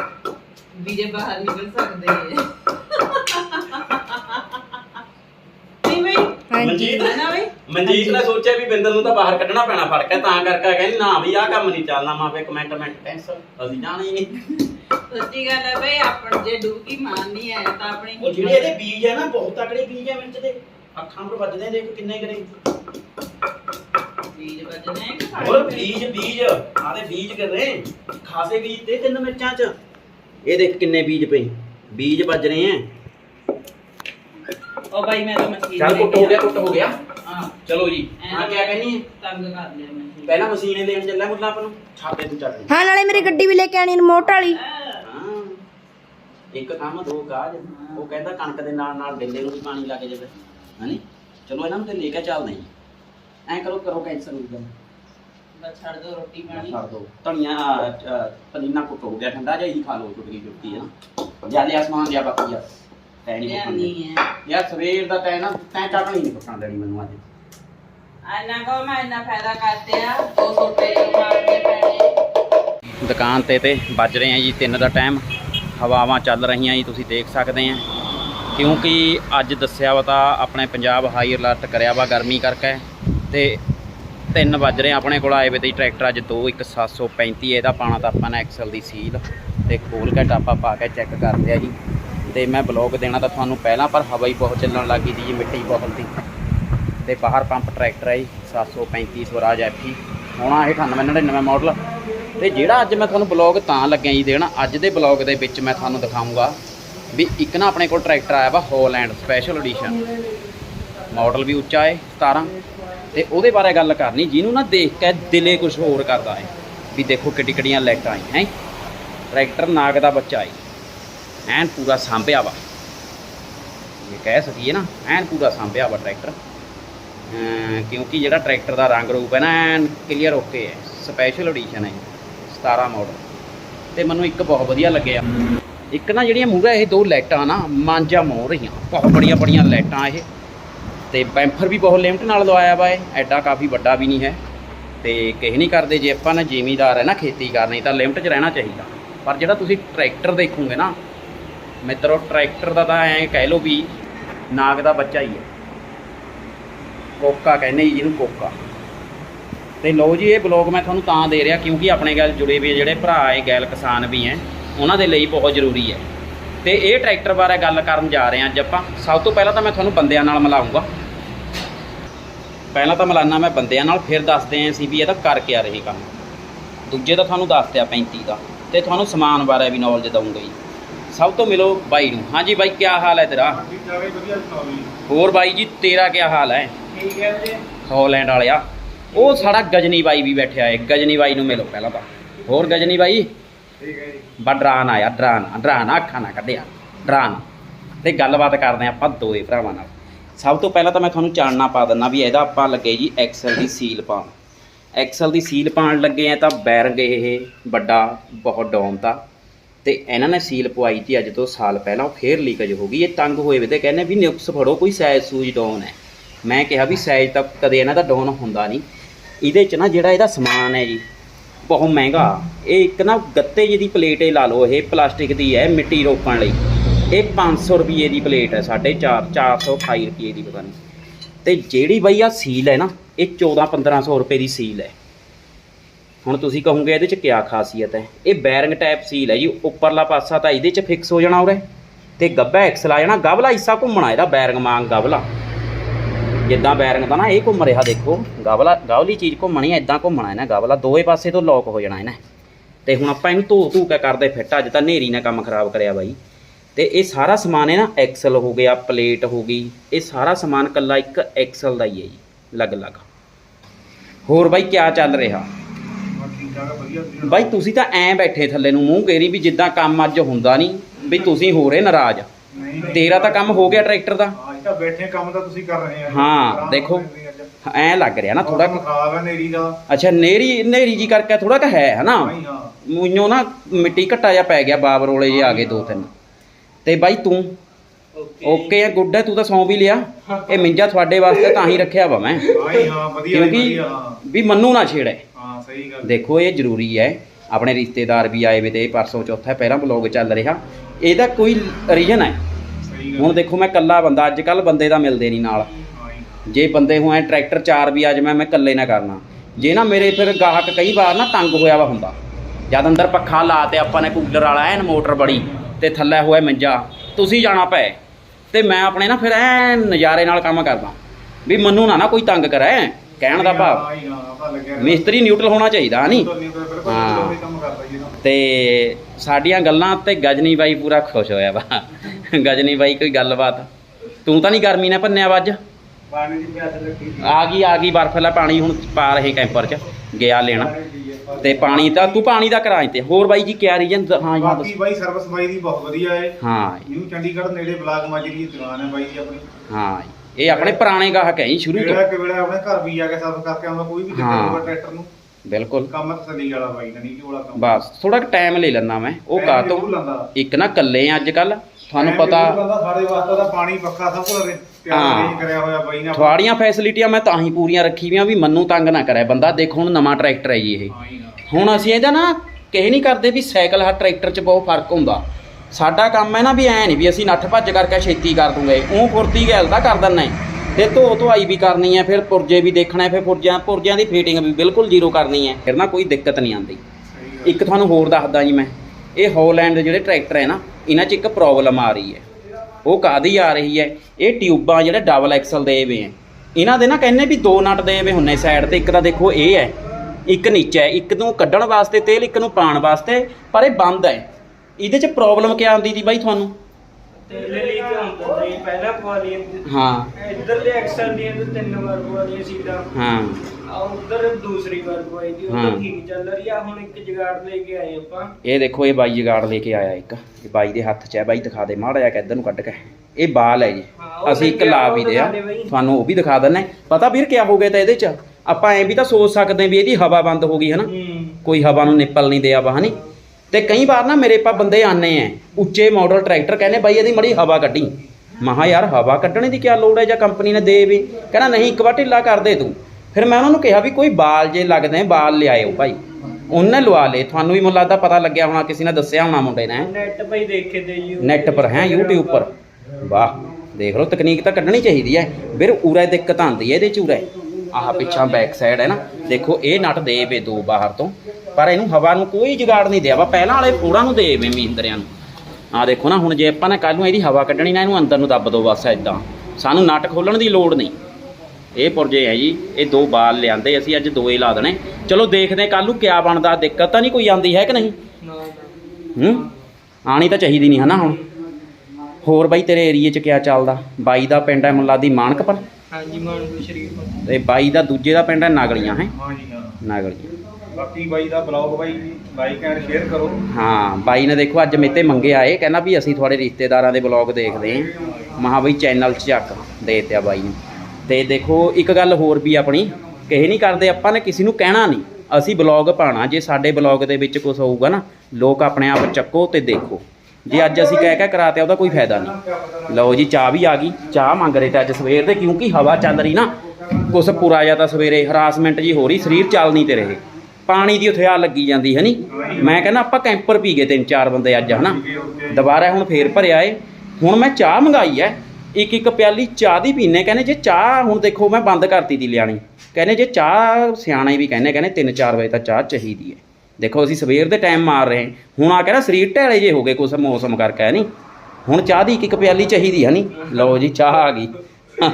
ਵੀ ਜੇ ਬਾਹਰ ਨਿਕਲ ਸਕਦੇ। ਮਨਜੀਤ? ਹੈ ਨਾ ਬਈ। ਮਨਜੀਤ ਨੇ ਸੋਚਿਆ ਵੀ ਬਿੰਦਰ ਨੂੰ ਤਾਂ ਬਾਹਰ ਕੱਢਣਾ ਪੈਣਾ ਫੜ ਕੇ ਤਾਂ ਕਰਕੇ ਕਹਿੰਦੀ ਨਾ ਵੀ ਆਹ ਕੰਮ ਨਹੀਂ ਚੱਲਣਾ ਮਾਂ ਫੇ ਕਮੈਂਟਮੈਂਟ ਕੈਂਸਲ ਅਸੀਂ ਜਾਣਾ ਹੀ ਨਹੀਂ। ਸੱਚੀ ਗੱਲ ਹੈ ਬਈ ਆਪਣ ਜੇ ਡੁਬਕੀ ਮਾਰਨੀ ਹੈ ਤਾਂ ਆਪਣੀ ਉਹ ਜਿਹੜੇ ਇਹਦੇ ਬੀਜ ਹੈ ਨਾ ਬਹੁਤ ਤਕੜੇ ਬੀਜ ਹੈ ਮਿਰਚ ਦੇ ਅੱਖਾਂ ਪਰ ਵੱਜਦੇ ਆ, ਦੇਖ ਕਿੰਨੇ ਕਰੇ ਬੀਜ ਵੱਜਣੇ ਹੈ ਕਿ ਹੋਰ? ਬੀਜ ਬੀਜ ਆਦੇ ਬੀਜ ਕਰ ਰਹੇ ਖਾਸੇ ਬੀਜ ਤੇ ਤਿੰਨ ਮਿਰਚਾਂ ਚ। ਇਹ ਦੇਖ ਕਿੰਨੇ ਬੀਜ ਪਏ। ਬੀਜ ਵੱਜ ਰਹੇ ਆ ਉਹ ਬਾਈ ਮੈਂ ਤਾਂ ਮਸ਼ੀਨ ਚੱਲ ਕੁੱਟ ਹੋ ਗਿਆ ਕੁੱਟ ਹੋ ਗਿਆ। ਹਾਂ। ਚਲੋ ਜੀ ਹਾਂ ਕੀ ਕਹਿੰਨੀ ਹੈ ਤੰਗ ਕਰ ਲਿਆ ਮੈਂ ਪਹਿਲਾਂ ਮਸ਼ੀਨੇ ਦੇਣ ਚੱਲਿਆ ਮੁੱਲਾ ਆਪਾਂ ਨੂੰ ਛਾਪੇ ਤੂੰ ਚੱਕ ਲਈ। ਹਾਂ ਨਾਲੇ ਮੇਰੀ ਗੱਡੀ ਵੀ ਲੈ ਕੇ ਆਣੀ ਰਿਮੋਟ ਵਾਲੀ। ਹਾਂ। ਇੱਕ ਕੰਮ ਦੋ ਕਾਜ ਉਹ ਕਹਿੰਦਾ ਕਣਕ ਦੇ ਨਾਲ ਨਾਲ ਡੰਡੇ ਨੂੰ ਵੀ ਪਾਣੀ ਲੱਗ ਜਾਵੇ ਹਾਂਜੀ ਚਲੋ ਇਹਨਾਂ ਨੂੰ ਤੇ ਲੈ ਕੇ ਚੱਲਦੇ ਹਾਂ। ਐਂ ਕਰੋ ਕਰੋ ਕੈਂਸਲ ਹੋ ਗਿਆ। ਬਸ ਛੱਡ ਦੋ ਰੋਟੀ ਪਾਣੀ। ਛੱਡ ਦੋ। ਧਨੀਆ ਪਨੀਨਾ ਕੁੱਟ ਹੋ ਗਿਆ ਠੰਡਾ ਜਿਹਾ ਹੀ ਖਾ ਲਓ ਟੁੱਟ ਗਈ ਜੁੱਤੀ ਹੈ ਜਿਆਦੇ ਆਸਮਾਨ ਜਿਹਾ ਬਾਕੀ ਆ। ਤੈ ਨਹੀਂ। ਹੈ ਯਾਰ ਸਵੇਰ ਦਾ ਤੈ ਨਾ ਤੈ ਚਟਣੀ ਨਹੀਂ ਕੁੱਟਣ ਦੇਣੀ ਮੈਨੂੰ ਅੱਜ। ਇੰਨਾ ਕੋ ਮੈਂ ਇੰਨਾ ਫਾਇਦਾ ਕਰਦੇ ਆ ਦੋ ਸੋਟੇ ਮਾਰਨੇ ਪੈਣੇ ਦੁਕਾਨ ਤੇ ਤੇ ਵੱਜ ਰਹੇ ਆ ਜੀ 3 ਦਾ ਟਾਈਮ ਹਵਾਵਾਂ ਚੱਲ ਰਹੀਆਂ ਜੀ ਤੁਸੀਂ ਦੇਖ ਸਕਦੇ ਆ। ਕਿਉਂਕਿ ਅੱਜ ਦੱਸਿਆ ਵਾ ਤਾਂ ਆਪਣੇ ਪੰਜਾਬ ਹਾਈ ਅਲਰਟ ਕਰਿਆ ਵਾ ਗਰਮੀ ਕਰਕੇ। ਤੇ 3 ਵੱਜ ਰਹੇ ਆਪਣੇ ਕੋਲ ਆਏ ਵੇ ਤੇ ਟਰੈਕਟਰ ਅੱਜ 2 ਇੱਕ 735 ਇਹਦਾ ਪਾਣਾ ਤਾਂ ਆਪਾਂ ਨੇ ਐਕਸਲ ਦੀ ਸੀਲ ਤੇ ਖੋਲ ਕੇ ਟਾਪਾ ਪਾ ਕੇ ਚੈੱਕ ਕਰਦੇ ਆ ਜੀ। ਤੇ ਮੈਂ ਬਲੌਗ ਦੇਣਾ ਤਾਂ ਤੁਹਾਨੂੰ ਪਹਿਲਾਂ, ਪਰ ਹਵਾ ਹੀ ਬਹੁਤ ਚੱਲਣ ਲੱਗੀ ਸੀ ਜੀ, ਮਿੱਟੀ ਬਹੁਤ ਦੀ ਤੇ ਬਾਹਰ ਪੰਪ ਟਰੈਕਟਰ ਹੈ ਜੀ 735 ਸਵਰਾਜ ਐਫੀ ਹੋਣਾ ਇਹ 9899 ਮਾਡਲ। ਤੇ ਜਿਹੜਾ ਅੱਜ ਮੈਂ ਤੁਹਾਨੂੰ ਬਲੌਗ ਤਾਂ ਲੱਗਿਆ ਜੀ ਦੇਣਾ, ਅੱਜ ਦੇ ਬਲੌਗ ਦੇ ਵਿੱਚ ਮੈਂ ਤੁਹਾਨੂੰ ਦਿਖਾਉਂਗਾ ਵੀ ਇੱਕ ਨਾ ਆਪਣੇ ਕੋਲ ਟਰੈਕਟਰ ਆਇਆ ਵਾ ਹੋਲੈਂਡ ਸਪੈਸ਼ਲ ਐਡੀਸ਼ਨ ਮਾਡਲ ਵੀ ਉੱਚਾ ਹੈ 17 ਤੇ ਉਹਦੇ ਬਾਰੇ ਗੱਲ ਕਰਨੀ, ਜਿਹਨੂੰ ਨਾ ਦੇਖ ਕੇ ਦਿਲੇ ਕੁਝ ਹੋਰ ਕਰਦਾ ਹੈ ਵੀ ਦੇਖੋ ਕਿੱਡੀ ਕਿੱਡੀਆਂ ਲਾਈਟਾਂ ਆਈ ਹੈ ਟਰੈਕਟਰ ਨਾਗ ਦਾ ਬੱਚਾ ਹੈ ਐਨ ਪੂਰਾ ਸਾਂਭਿਆ ਵਾ। ਇਹ ਕਹਿ ਸਕੀਏ ਨਾ, ਐਨ ਪੂਰਾ ਸਾਂਭਿਆ ਵਾ ਟਰੈਕਟਰ। ਕਿਉਂਕਿ ਜਿਹੜਾ ਟਰੈਕਟਰ ਦਾ ਰੰਗ ਰੂਪ ਹੈ ਨਾ, ਐਨ ਕਲੀਅਰ ਓਕੇ ਹੈ। ਸਪੈਸ਼ਲ ਐਡੀਸ਼ਨ ਹੈ 17 ਮਾਡਲ ਤੇ ਮੈਨੂੰ ਇੱਕ ਬਹੁਤ ਵਧੀਆ ਲੱਗਿਆ। ਇੱਕ ਨਾ ਜਿਹੜੀਆਂ ਮੂਹਰੇ ਇਹ ਦੋ ਲਾਈਟਾਂ ਨਾ ਮਾਂਜਾ ਮੋਹ ਰਹੀਆਂ। ਬਹੁਤ ਬੜੀਆਂ ਬੜੀਆਂ ਲਾਈਟਾਂ ਇਹ। ਤੇ ਬੈਂਫਰ ਵੀ ਬਹੁਤ ਲਿਮਟ ਨਾਲ ਲਵਾਇਆ ਵਾ ਇਹ। ਐਡਾ ਕਾਫੀ ਵੱਡਾ ਵੀ ਨਹੀਂ ਹੈ। ਤੇ ਕਿਸੇ ਨਹੀਂ ਕਰਦੇ, ਜੇ ਆਪਾਂ ਨਾ ਜ਼ਿਮੀਦਾਰ ਹੈ ਨਾ ਖੇਤੀ ਕਰਨੀ ਤਾਂ ਲਿਮਟ 'ਚ ਰਹਿਣਾ ਚਾਹੀਦਾ। ਪਰ ਜਿਹੜਾ ਤੁਸੀਂ ਟਰੈਕਟਰ ਦੇਖੋਗੇ ਨਾ ਮਿੱਤਰੋ, ਟਰੈਕਟਰ ਦਾ ਤਾਂ ਐਂ ਕਹਿ ਲਓ ਵੀ ਨਾਗ ਦਾ ਬੱਚਾ ਹੀ ਹੈ। ਕੋਕਾ ਕਹਿੰਦੇ ਜੀ ਜਿਹਨੂੰ ਕੋਕਾ। ਤੇ ਲਓ ਜੀ, ਇਹ ਬਲੌਗ ਮੈਂ ਤੁਹਾਨੂੰ ਤਾਂ ਦੇ ਰਿਹਾ ਕਿਉਂਕਿ ਆਪਣੇ ਗੱਲ ਜੁੜੇ ਵੀ ਜਿਹੜੇ ਭਰਾ ਹੈ, ਗੈਲ ਕਿਸਾਨ ਵੀ ਹੈ, ਉਹਨਾਂ ਦੇ ਲਈ ਬਹੁਤ ਜ਼ਰੂਰੀ ਹੈ। ਤੇ ਇਹ ਟਰੈਕਟਰ ਬਾਰੇ ਗੱਲ ਕਰਨ ਜਾ ਰਹੇ ਹਾਂ ਅੱਜ ਆਪਾਂ। ਸਭ ਤੋਂ ਪਹਿਲਾਂ ਤਾਂ ਮੈਂ ਤੁਹਾਨੂੰ ਬੰਦਿਆਂ ਨਾਲ ਮਿਲਾਉਂਗਾ। ਪਹਿਲਾਂ ਤਾਂ ਮਿਲਾਨਾ ਮੈਂ ਬੰਦਿਆਂ ਨਾਲ, ਫਿਰ ਦੱਸਦੇ ਆਂ ਅਸੀਂ ਵੀ ਇਹਦਾ ਕਰਕੇ ਆ ਰਹੇ ਕੰਮ। ਦੂਜੇ ਤਾਂ ਤੁਹਾਨੂੰ ਦੱਸ ਦਿਆ 35 ਦਾ। ਤੇ ਤੁਹਾਨੂੰ ਸਮਾਨ ਬਾਰੇ ਵੀ ਨੌਲੇਜ ਦਊਂਗਾ ਜੀ। ਸਭ ਤੋਂ ਮਿਲੋ ਬਾਈ ਨੂੰ। ਹਾਂਜੀ ਬਾਈ ਕੀ ਹਾਲ ਹੈ ਤੇਰਾ? ਹੋਰ ਬਾਈ ਜੀ ਤੇਰਾ ਕੀ ਹਾਲ ਹੈ? ਠੀਕ ਹੈ ਵੀਰੇ। ਹਾਲੈਂਡ ਵਾਲਿਆ। ਉਹ ਸਾਡਾ ਗਜਨੀ ਬਾਈ ਵੀ ਬੈਠਿਆ ਹੈ ਗਜਨੀ ਬਾਈ ਨੂੰ ਮਿਲੋ ਪਹਿਲਾਂ ਤਾਂ। ਹੋਰ ਗਜਨੀ ਬਾਈ? ਠੀਕ ਹੈ ਜੀ। ਬਾ ਡਰਾਨ ਆਇਆ ਡਰਾਨ ਡਰਾਨ ਅੱਖਾਂ ਨਾ ਕੱਢਿਆ। ਡਰਾਨ। ਤੇ ਗੱਲਬਾਤ ਕਰਦੇ ਹਾਂ ਆਪਾਂ ਦੋਏ ਭਰਾਵਾਂ ਨਾਲ। ਸਭ ਤੋਂ ਪਹਿਲਾਂ ਤਾਂ ਮੈਂ ਤੁਹਾਨੂੰ ਚਾਨਣਾ ਪਾ ਦਿੰਦਾ ਵੀ ਇਹਦਾ ਆਪਾਂ ਲੱਗੇ ਜੀ ਐਕਸਲ ਦੀ ਸੀਲ ਪਾਉਣ। ਐਕਸਲ ਦੀ ਸੀਲ ਪਾਉਣ ਲੱਗੇ ਆ ਤਾਂ ਬੈਰੰਗ ਇਹ ਵੱਡਾ ਬਹੁਤ ਡਾਊਨ ਤਾ। ਤੇ ਇਹਨਾਂ ਨੇ ਸੀਲ ਪਵਾਈ ਸੀ ਅੱਜ ਤੋਂ ਸਾਲ ਪਹਿਲਾਂ ਉਹ ਫੇਰ ਲੀਕੇਜ ਹੋ ਗਈ। ਇਹ ਤੰਗ ਹੋਏ ਵੇ ਤੇ ਕਹਿੰਦੇ ਵੀ ਨੁਕਸ ਫੜੋ, ਕੋਈ ਸਾਈਜ਼ ਸੂਜ ਡਾਊਨ ਹੈ। ਮੈਂ ਕਿਹਾ ਵੀ ਸਾਈਜ਼ ਤਾਂ ਕਦੇ ਇਹਨਾਂ ਦਾ ਡਾਊਨ ਹੁੰਦਾ ਨਹੀਂ। ਇਹਦੇ ਚ ਨਾ ਜਿਹੜਾ ਇਹਦਾ ਸਮਾਨ ਹੈ ਜੀ, ਬਹੁਤ ਮਹਿੰਗਾ। ਇਹ ਇੱਕ ਨਾ ਗੱਤੇ ਜਿਹੀ ਦੀ ਪਲੇਟ ਇਹ ਲਾ ਲਓ, ਇਹ ਪਲਾਸਟਿਕ ਦੀ ਹੈ, ਮਿੱਟੀ ਰੋਕਣ ਲਈ। ਇਹ 500 ਰੁਪਏ ਦੀ ਪਲੇਟ ਹੈ 4.5 428 ਰੁਪਏ ਦੀ ਪਤਾ ਨਹੀਂ। ਤੇ ਜਿਹੜੀ ਬਈ ਆ ਸੀਲ ਹੈ ਨਾ, ਇਹ 14 1500 ਰੁਪਏ ਦੀ ਸੀਲ ਹੈ। ਹੁਣ ਤੁਸੀਂ ਕਹੋਗੇ ਇਹਦੇ ਚ ਕੀ ਖਾਸੀਅਤ ਹੈ? ਇਹ ਬੈਰਿੰਗ ਟਾਈਪ ਸੀਲ ਹੈ ਜੀ, ਉੱਪਰਲਾ ਪਾਸਾ ਤਾਂ ਇਹਦੇ ਚ ਫਿਕਸ ਹੋ ਜਾਣਾ ਉਰੇ। ਤੇ ਗੱਬਾ ਐਕਸਲ ਆ ਜਾਣਾ, ਗਵਲਾ ਹਿੱਸਾ ਘੁੰਮਣਾ, ਇਹਦਾ ਬੈਰਿੰਗ ਮਾਂਗ ਗਵਲਾ। ਜਿੱਦਾਂ ਬੈਰਿੰਗ ਦਾ ਨਾ, ਇਹ ਘੁੰਮ ਰਿਹਾ ਦੇਖੋ, ਗਵਲਾ, ਗਵਲੀ ਚੀਜ਼ ਘੁੰਮਣੀ ਐ ਇਦਾਂ ਘੁੰਮਣਾ ਇਹਨੇ, ਗਵਲਾ ਦੋਵੇਂ ਪਾਸੇ ਤੋਂ ਲੌਕ ਹੋ ਜਾਣਾ ਇਹਨੇ। ਤੇ ਹੁਣ ਆਪਾਂ ਇਹਨੂੰ ਧੋ ਧੂ ਕੇ ਕਰਦੇ ਫਿੱਟ, ਅੱਜ ਤਾਂ ਨੇਰੀ ਨੇ ਕੰਮ ਖਰਾਬ ਕਰਿਆ ਬਾਈ। ਤੇ ਇਹ ਸਾਰਾ ਸਮਾਨ ਹੈ ਨਾ ਐਕਸਲ ਹੋ ਗਿਆ ਪਲੇਟ ਹੋ ਗਈ, ਇਹ ਸਾਰਾ ਸਮਾਨ ਕੱਲਾ ਇੱਕ ਐਕਸਲ ਦਾ ਹੀ ਹੈ ਜੀ ਅਲੱਗ ਅਲੱਗ ਹੋਰ ਬਾਈ ਕੀ ਚੱਲ ਰਿਹਾ? ਬਾਈ ਤੁਸੀਂ ਤਾਂ ਐਂ ਬੈਠੇ ਥੱਲੇ ਨੂੰ ਮੂੰਹ ਕੇਰੀ ਵੀ ਜਿੱਦਾਂ ਕੰਮ ਅੱਜ ਹੁੰਦਾ ਨਹੀਂ ਵੀ ਤੁਸੀਂ ਹੋ ਰਹੇ ਨਾਰਾਜ਼। ਨਹੀਂ ਤੇਰਾ ਤਾਂ ਕੰਮ ਹੋ ਗਿਆ ਟਰੈਕਟਰ ਦਾ। ਅੱਜ ਤਾਂ ਬੈਠੇ ਕੰਮ ਤਾਂ ਤੁਸੀਂ ਕਰ ਰਹੇ ਆ ਹਾਂ, ਦੇਖੋ। ਐਂ ਲੱਗ ਰਿਹਾ ਨਾ ਥੋੜਾ ਮੌਸਮ ਖਰਾਬ ਹੈ ਨੇਰੀ ਦਾ। ਅੱਛਾ ਨੇਰੀ ਨੇਰੀ ਜੀ ਕਰਕੇ ਥੋੜਾ ਕ ਹੈ ਹਨਾ ਹਾਂ ਹਾਂ। ਮੂੰਹੋਂ ਨਾ ਮਿੱਟੀ ਘੱਟਾ ਜਿਹਾ ਪੈ ਗਿਆ ਬਾਬ ਰੋਲੇ ਜੇ ਆ ਗਏ ਦੋ ਤਿੰਨ। ਤੇ ਬਾਈ ਤੂੰ ਓਕੇ। ਆ ਗੁੱਡ ਹੈ ਤੂੰ ਤਾਂ ਸੌਂ ਵੀ ਲਿਆ। ਇਹ ਮਿੰਜਾ ਤੁਹਾਡੇ ਵਾਸਤੇ ਤਾਂ ਹੀ ਰੱਖਿਆ ਵਾ ਮੈਂ। ਹਾਂ ਜੀ, ਹਾਂ ਵਧੀਆ ਜੀ, ਕਿਉਂਕਿ ਵਧੀਆ ਹਾਂ। ਵੀ ਮੰਨੂ ਨਾ ਛੇੜੇ। ਹਾਂ ਸਹੀ ਗੱਲ ਦੇਖੋ ਇਹ ਜ਼ਰੂਰੀ ਹੈ। ਆਪਣੇ ਰਿਸ਼ਤੇਦਾਰ ਵੀ ਆਏ ਵੇ ਤੇ ਇਹ ਪਰਸੋਂ ਚੌਥਾ ਪਹਿਲਾਂ ਬਲੌਗ ਚੱਲ ਰਿਹਾ। ਇਹਦਾ ਕੋਈ ਰੀਜਨ ਹੈ। ਸਹੀ ਗੱਲ ਹੁਣ ਦੇਖੋ ਮੈਂ ਕੱਲਾ ਬੰਦਾ ਅੱਜ ਕੱਲ ਬੰਦੇ ਦਾ ਮਿਲਦੇ ਨਹੀਂ ਨਾਲ। ਹਾਂ ਜੀ। ਜੇ ਬੰਦੇ ਹੋਏ ਟਰੈਕਟਰ ਚਾਰ ਵੀ ਅੱਜ ਮੈਂ ਮੈਂ ਇਕੱਲੇ ਨਾ ਕਰਨਾ। ਜੇ ਨਾ ਮੇਰੇ ਫਿਰ ਗਾਹਕ ਕਈ ਵਾਰ ਨਾ ਤੰਗ ਹੋਇਆ ਵਾ ਹੁੰਦਾ। ਜਦ ਅੰਦਰ ਪੱਖਾ ਲਾ ਤੇ ਆਪਾਂ ਨੇ ਕੂਲਰ ਵਾਲਾ ਐਨ ਮੋਟਰ ਬੜੀ ਤੇ ਥੱਲੇ ਹੋਇਆ ਮੰਜਾ ਤੁਸੀਂ ਜਾਣਾ ਪਏ ਤੇ ਮੈਂ ਆਪਣੇ ਨਾ ਫਿਰ ਐਨ ਨਜ਼ਾਰੇ ਨਾਲ ਕੰਮ ਕਰਦਾ। ਵੀ ਮੈਨੂੰ ਨਾ ਨਾ ਕੋਈ ਤੰਗ ਕਰੇ। ਕਹਿਣ ਦਾ ਭਾਵ ਜੀ, ਮਿਸਤਰੀ ਨਿਊਟਰਲ ਹੋਣਾ ਚਾਹੀਦਾ ਨਹੀਂ? ਹਾਂ। ਜੀ। ਤੇ ਸਾਡੀਆਂ ਗੱਲਾਂ ਤੇ ਗਜਨੀ ਬਾਈ ਪੂਰਾ ਖੁਸ਼ ਹੋਇਆ ਵਾ। ਗਜਨੀ ਬਾਈ ਕੋਈ ਗੱਲਬਾਤ? ਤੂੰ ਤਾਂ ਨਹੀਂ ਗਰਮੀ ਨੇ ਭੰਨਿਆ ਵਾ ਅੱਜ। ਆ ਗਈ ਆ ਗਈ ਬਰਫ਼ ਵਾਲਾ ਪਾਣੀ ਹੁਣ ਪਾ ਰਹੇ ਕੈਂਪਰ 'ਚ ਗਿਆ ਲੈਣਾ। ਤੇ ਪਾਣੀ ਤਾਂ ਤੂੰ ਪਾਣੀ ਦਾ ਕਰਾਈ ਤੇ ਹੋਰ ਬਾਈ ਜੀ ਕਿਆ ਰੀਜਨ ਹਾਂ ਜੀ ਬਾਕੀ। ਬਾਈ ਸਰਵਿਸ ਬਾਈ ਦੀ ਬਹੁਤ ਵਧੀਆ ਹੈ। ਹਾਂ। ਨਿਊ ਚੰਡੀਗੜ੍ਹ ਨੇੜੇ ਬਲਾਕ ਮਾਜਰੀ ਦੀ ਦੁਕਾਨ ਹੈ ਬਾਈ ਦੀ ਆਪਣੀ। ਹਾਂ ਇਹ ਆਪਣੇ ਪੁਰਾਣੇ ਗਾਹਕ ਹੈ ਜੀ ਸ਼ੁਰੂ ਜਿਹੜਾ ਤੋਂ ਕਿ ਵੇਲੇ ਆਪਣੇ ਘਰ ਵੀ ਜਾ ਕੇ ਸਰਵਿਸ ਕਰਕੇ ਆਉਂਦਾ ਕੋਈ ਵੀ ਦਿੱਕਤ। ਹੋਵੇ ਟਰੈਕਟਰ ਨੂੰ। ਬਿਲਕੁਲ। ਕੰਮ ਤਸੱਲੀ ਵਾਲਾ ਬਾਈ ਦਾ ਨਹੀਂ ਕਿ ਵਾਲਾ ਕੰਮ। ਬਸ ਥੋੜਾ ਟਾਈਮ ਲੈ ਲੈਣਾ ਮੈਂ। ਉਹ ਕਾ ਤੋਂ। ਇੱਕ ਨਾ ਕੱਲੇ ਆ ਅੱਜ ਕੱਲ ਤੁਹਾਨੂੰ ਪਤਾ ਸਾਡੇ ਵਾਸਤੇ ਤਾਂ ਪਾਣੀ ਪੱਖਾ ਸਭ ਕੁਝ ਤਿਆਰ ਕਰਿਆ ਹੋਇਆ ਬਾਈ ਨੇ। ਤੁਹਾਡੀਆਂ ਫੈਸਿਲਿਟੀਆਂ ਮੈਂ ਤਾਂ ਹੀ ਪੂਰੀਆਂ ਰੱਖੀ ਵੀਆਂ ਵੀ ਮੰਨੂ ਤੰਗ ਨਾ ਕਰੇ। ਬੰਦਾ ਦੇਖੋ ਹੁਣ ਨਵਾਂ ਟਰੈਕਟਰ ਹੈ ਜੀ ਇਹ। ਹੁਣ ਅਸੀਂ ਇਹਦਾ ਨਾ ਕਹੇ ਨਹੀਂ ਕਰਦੇ ਵੀ ਸਾਈਕਲ ਹਰ ਟਰੈਕਟਰ 'ਚ ਬਹੁਤ ਫ਼ਰਕ ਹੁੰਦਾ। ਸਾਡਾ ਕੰਮ ਹੈ ਨਾ ਵੀ ਐ ਨਹੀਂ ਵੀ ਅਸੀਂ ਨੱਠ ਭੱਜ ਕਰਕੇ ਛੇਤੀ ਕਰ ਦੂੰਗੇ। ਉਹ ਫੁਰਤੀ ਗੱਲ ਤਾਂ ਕਰ ਦਿੰਨਾ ਹੈ ਤੇ ਧੋ ਧੁਆਈ ਵੀ ਕਰਨੀ ਹੈ, ਫਿਰ ਪੁਰਜੇ ਵੀ ਦੇਖਣਾ ਹੈ, ਫਿਰ ਪੁਰਜਿਆਂ ਪੁਰਜਿਆਂ ਦੀ ਫਿਟਿੰਗ ਵੀ ਬਿਲਕੁਲ ਜ਼ੀਰੋ ਕਰਨੀ ਹੈ। ਫਿਰ ਨਾ ਕੋਈ ਦਿੱਕਤ ਨਹੀਂ ਆਉਂਦੀ। ਇੱਕ ਤੁਹਾਨੂੰ ਹੋਰ ਦੱਸਦਾ ਜੀ ਮੈਂ। ਇਹ ਹੌਲੈਂਡ ਦੇ ਜਿਹੜੇ ਟਰੈਕਟਰ ਹੈ ਨਾ, ਇਹਨਾਂ 'ਚ ਇੱਕ ਪ੍ਰੋਬਲਮ ਆ ਰਹੀ ਹੈ। ਉਹ ਕਾਦੀ ਆ ਰਹੀ ਹੈ? ਇਹ ਟਿਊਬਾਂ ਜਿਹੜੇ ਡਬਲ ਐਕਸਲ ਦੇ ਵੇ ਹੈ। ਇਹਨਾਂ ਦੇ ਨਾ ਕਹਿੰਦੇ ਵੀ ਦੋ ਨਟ ਦੇ ਵੇ ਹੁੰਨੇ ਸਾਈਡ ਤੇ, ਇੱਕ ਤਾਂ ਦੇਖੋ ਇਹ ਹੈ, ਇੱਕ ਨੀਚੇ ਹੈ, ਇੱਕ ਨੂੰ ਕੱਢਣ ਵਾਸਤੇ ਤੇਲ, ਇੱਕ ਨੂੰ ਪਾਣ ਵਾਸਤੇ, ਪਰ ਇਹ ਬੰਦ ਹੈ। ਇਹਦੇ 'ਚ ਪ੍ਰੋਬਲਮ ਕੀ ਆਉਂਦੀ ਦੀ ਬਾਈ ਤੁਹਾਨੂੰ? ਤੇਲ ਲੀਕ ਹੁੰਦਾ ਜੀ ਪਹਿਲਾਂ ਪਵਾ ਲਈ ਹਾਂ। ਇੱਧਰ ਦੇ ਐਕਸਲ ਦੀਆਂ ਤਾਂ ਤਿੰਨ ਵਾਰ ਪਵਾ ਲਈ ਸੀਦਾ ਹਾਂ। ਆ ਉਧਰ ਦੂਸਰੀ ਵਾਰ ਪਵਾਈ ਦੀ ਹਾਂ। ਉਹ ਠੀਕ ਚੱਲ ਰਹੀ ਆ ਹੁਣ ਇੱਕ ਜਗਾੜ ਲੈ ਕੇ ਆਏ ਆਪਾਂ। ਇਹ ਦੇਖੋ ਇਹ ਬਾਈ ਜਗਾੜ ਲੈ ਕੇ ਆਇਆ ਇੱਕ। ਇਹ ਬਾਈ ਦੇ ਹੱਥ 'ਚ ਹੈ। ਬਾਈ ਦਿਖਾ ਦੇ ਮਾੜਾ ਜਿਹਾ ਕਿ ਇੱਧਰ ਨੂੰ ਕੱਢ ਕੇ। ਇਹ ਬਾਲ ਹੈ ਜੀ। ਹਾਂ, ਉਹ ਅਸੀਂ ਇੱਕ ਲਾ ਵੀ ਦਿਆ। ਦਿਖਾ ਦੇ ਬਾਈ। ਤੁਹਾਨੂੰ ਉਹ ਵੀ ਦਿਖਾ ਦਿੰਨੇ ਪਤਾ ਵੀਰ ਕਿਆ ਹੋ ਗਿਆ ਤਾਂ ਇਹਦੇ 'ਚ? ਆਪਾਂ ਐਂ ਵੀ ਤਾਂ ਸੋਚ ਸਕਦੇ ਵੀ ਇਹਦੀ ਹਵਾ ਬੰਦ ਹੋ ਗਈ ਹੈ ਨਾ ਹੂੰ। ਕੋਈ ਹਵਾ ਨੂੰ ਨਿਪਲ ਨਹੀਂ ਦਿਆ ਵਾ ਹਨੀ? ਤੇ ਕਈ ਵਾਰ ਨਾ ਮੇਰੇ ਪਾ ਬੰਦੇ ਆਨੇ ਐ ਉੱਚੇ ਮਾਡਲ ਟਰੈਕਟਰ ਕਹਿੰਦੇ ਬਾਈ ਇਹਦੀ ਮੜੀ ਹਵਾ ਕੱਢੀ। ਮਹਾ ਯਾਰ ਹਵਾ ਕੱਢਣੇ ਦੀ ਕੀ ਲੋੜ ਹੈ ਜਾਂ ਕੰਪਨੀ ਨੇ ਦੇ ਵੀ? ਕਹਿੰਦਾ ਨਹੀਂ ਇੱਕ ਵਾਰ ਢਿੱਲਾ ਕਰ ਦੇ ਤੂੰ। ਫਿਰ ਮੈਂ ਉਹਨਾਂ ਨੂੰ ਕਿਹਾ ਵੀ ਕੋਈ ਬਾਲ ਜੇ ਲੱਗਦੇ ਬਾਲ ਲਿਆਇਓ ਭਾਈ। ਉਹਨੇ ਲਵਾ ਲੇ ਤੁਹਾਨੂੰ ਵੀ ਮੈਨੂੰ ਲੱਗਦਾ ਪਤਾ ਲੱਗਿਆ ਹੋਣਾ ਕਿਸੇ ਨੇ ਦੱਸਿਆ ਹੋਣਾ ਮੁੰਡੇ ਨੇ। ਨੈਟ ਪਈ ਦੇਖੇ ਤੇ ਜੀ ਨੈਟ ਪਰ ਹੈ YouTube ਪਰ। ਵਾਹ ਦੇਖ ਲਓ ਤਕਨੀਕ ਤਾਂ ਕੱਢਣੀ ਚਾਹੀਦੀ ਹੈ ਵੀਰ ਉਰੇ ਦਿੱਕਤ ਆਉਂਦੀ ਹੈ ਇਹਦੇ ਚ ਉਰੇ। ਆਹ ਪਿੱਛਾ ਬੈਕ ਸਾਈਡ ਹੈ ਨਾ। ਦੇਖੋ ਇਹ ਨਟ ਦੇ ਵੇ ਦੋ ਬਾਹਰ ਤੋਂ। ਪਰ ਇਹਨੂੰ ਹਵਾ ਨੂੰ ਕੋਈ ਜੁਗਾੜ ਨਹੀਂ ਦਿਆ। ਵਾ ਪਹਿਲਾਂ ਵਾਲੇ ਫੋੜਾਂ ਨੂੰ ਦੇ ਵੇ ਮਹਿੰਦਰਿਆਂ ਨੂੰ। ਆ ਦੇਖੋ ਨਾ ਹੁਣ ਜੇ ਆਪਾਂ ਨੇ ਕੱਲ ਨੂੰ ਇਹਦੀ ਹਵਾ ਕੱਢਣੀ ਨਾ ਇਹਨੂੰ ਅੰਦਰ ਨੂੰ ਦੱਬ ਦੋ ਬਸ ਇਦਾਂ ਸਾਨੂੰ ਨਟ ਖੋਲਣ ਦੀ ਲੋੜ ਨਹੀਂ। ਇਹ ਪੁਰਜੇ ਹੈ ਜੀ ਇਹ ਦੋ ਬਾਲ ਲਿਆਂਦੇ ਅਸੀਂ ਅੱਜ ਦੋ ਹੀ ਲਾ ਦੇਣੇ। ਚਲੋ ਦੇਖਦੇ ਕੱਲ ਨੂੰ ਕਿਆ ਬਣਦਾ। ਦਿੱਕਤ ਤਾਂ ਨਹੀਂ ਕੋਈ ਆਂਦੀ ਹੈ ਕਿ ਨਹੀਂ? ਹੂੰ? ਆਣੀ ਤਾਂ ਚਾਹੀਦੀ ਨਹੀਂ ਹਨਾ ਹੁਣ? ਹੋਰ ਬਾਈ ਤੇਰੇ ਏਰੀਏ 'ਚ ਕਿਆ ਚੱਲਦਾ? ਬਾਈ ਦਾ ਪਿੰਡ ਹੈ ਮੁੱਲਾ ਦੀ ਮਾਨਕਪੁਰ? ਹਾਂਜੀ ਮਾਨੂ ਸ਼ਰੀਫ ਤੇ ਬਾਈ ਦਾ ਦੂਜੇ ਦਾ ਪਿੰਡ ਹੈ ਨਾਗਲੀਆਂ ਹਾਂ। ਨਾਗਲੀਆਂ। ਬਾਕੀ ਬਾਈ ਦਾ ਬਲੌਗ ਬਾਈ ਲਾਈਕ ਐਂਡ ਸ਼ੇਅਰ ਕਰੋ। ਹਾਂ, ਬਾਈ ਨੇ ਦੇਖੋ ਅੱਜ ਮੇਤੇ ਮੰਗਿਆ ਆਏ, ਕਹਿੰਦਾ ਵੀ ਅਸੀਂ ਤੁਹਾਡੇ ਰਿਸ਼ਤੇਦਾਰਾਂ ਦੇ ਬਲੌਗ ਦੇਖਦੇ ਹਾਂ। ਮਹਾ ਬਾਈ ਚੈਨਲ 'ਚ ਚੱਕ, ਦੇ ਦਿੱਤਿਆ ਬਾਈ ਨੇ। ਤੇ ਦੇਖੋ, ਇੱਕ ਗੱਲ ਹੋਰ ਵੀ ਆਪਣੀ, ਕਹੇ ਨਹੀਂ ਕਰਦੇ, ਆਪਾਂ ਨੇ ਕਿਸੇ ਨੂੰ ਕਹਿਣਾ ਨਹੀਂ। ਅਸੀਂ ਬਲੌਗ ਪਾਣਾ ਜੇ ਸਾਡੇ ਬਲੌਗ ਦੇ ਵਿੱਚ ਕੁਝ ਹੋਊਗਾ ਨਾ, ਲੋਕ ਆਪਣੇ ਆਪ ਚੱਕੋ ਤੇ ਦੇਖੋ। ਜੇ ਅੱਜ ਅਸੀਂ ਕਹਿ ਕਹਿ ਕਰਾਤੇ ਉਹਦਾ ਕੋਈ ਫਾਇਦਾ ਨਹੀਂ। ਲਓ ਜੀ, ਚਾਹ ਵੀ ਆ ਗਈ, ਚਾਹ ਮੰਗ ਰਹੇ ਤੇ ਅੱਜ ਸਵੇਰ ਦੇ, ਕਿਉਂਕਿ ਹਵਾ ਚੱਲ ਰਹੀ ਨਾ, ਕੁਛ ਪੂਰਾ ਜਾਂ ਤਾਂ ਸਵੇਰੇ, ਹਰਾਸਮੈਂਟ ਜੀ ਹੋ ਰਹੀ, ਸਰੀਰ ਚੱਲ ਨਹੀਂ ਤੇ ਰਹੇ। ਪਾਣੀ ਦੀ ਉੱਥੇ ਆ ਲੱਗੀ ਜਾਂਦੀ ਹੈ ਨਹੀਂ ਮੈਂ ਕਹਿੰਦਾ ਆਪਾਂ ਕੈਂਪਰ ਪੀ ਗਏ ਤਿੰਨ ਚਾਰ ਬੰਦੇ ਅੱਜ, ਹਨਾ। ਦੁਬਾਰਾ ਹੁਣ ਫੇਰ ਭਰਿਆ ਏ। ਹੁਣ ਮੈਂ ਚਾਹ ਮੰਗਾਈ ਐ ਇੱਕ ਇੱਕ ਪਿਆਲੀ ਚਾਹ ਦੀ ਪੀਨੇ, ਕਹਿੰਦੇ ਜੇ ਚਾਹ ਹੁਣ ਦੇਖੋ ਮੈਂ ਬੰਦ ਕਰਤੀ ਦੀ ਲਿਆਣੀ। ਕਹਿੰਦੇ ਜੇ ਚਾਹ ਸਿਆਣੇ ਵੀ ਕਹਿੰਦੇ ਕਹਿੰਦੇ 3-4 ਵਜੇ ਤਾਂ ਚਾਹ ਚਾਹੀਦੀ ਹੈ ਦੇਖੋ ਅਸੀਂ ਸਵੇਰ ਦੇ ਟਾਈਮ ਮਾਰ ਰਹੇ ਹੁਣ ਆ ਕੇ ਸਰੀਰ ਢੇਲੇ ਜੇ ਹੋ ਗਏ ਕੁਛ ਮੌਸਮ ਕਰਕੇ, ਹੈ ਨਹੀਂ ਹੁਣ ਚਾਹ ਦੀ ਇੱਕ ਇੱਕ ਪਿਆਲੀ ਚਾਹੀਦੀ ਹੈ ਨਹੀਂ ਲਓ ਜੀ, ਚਾਹ ਆ ਗਈ।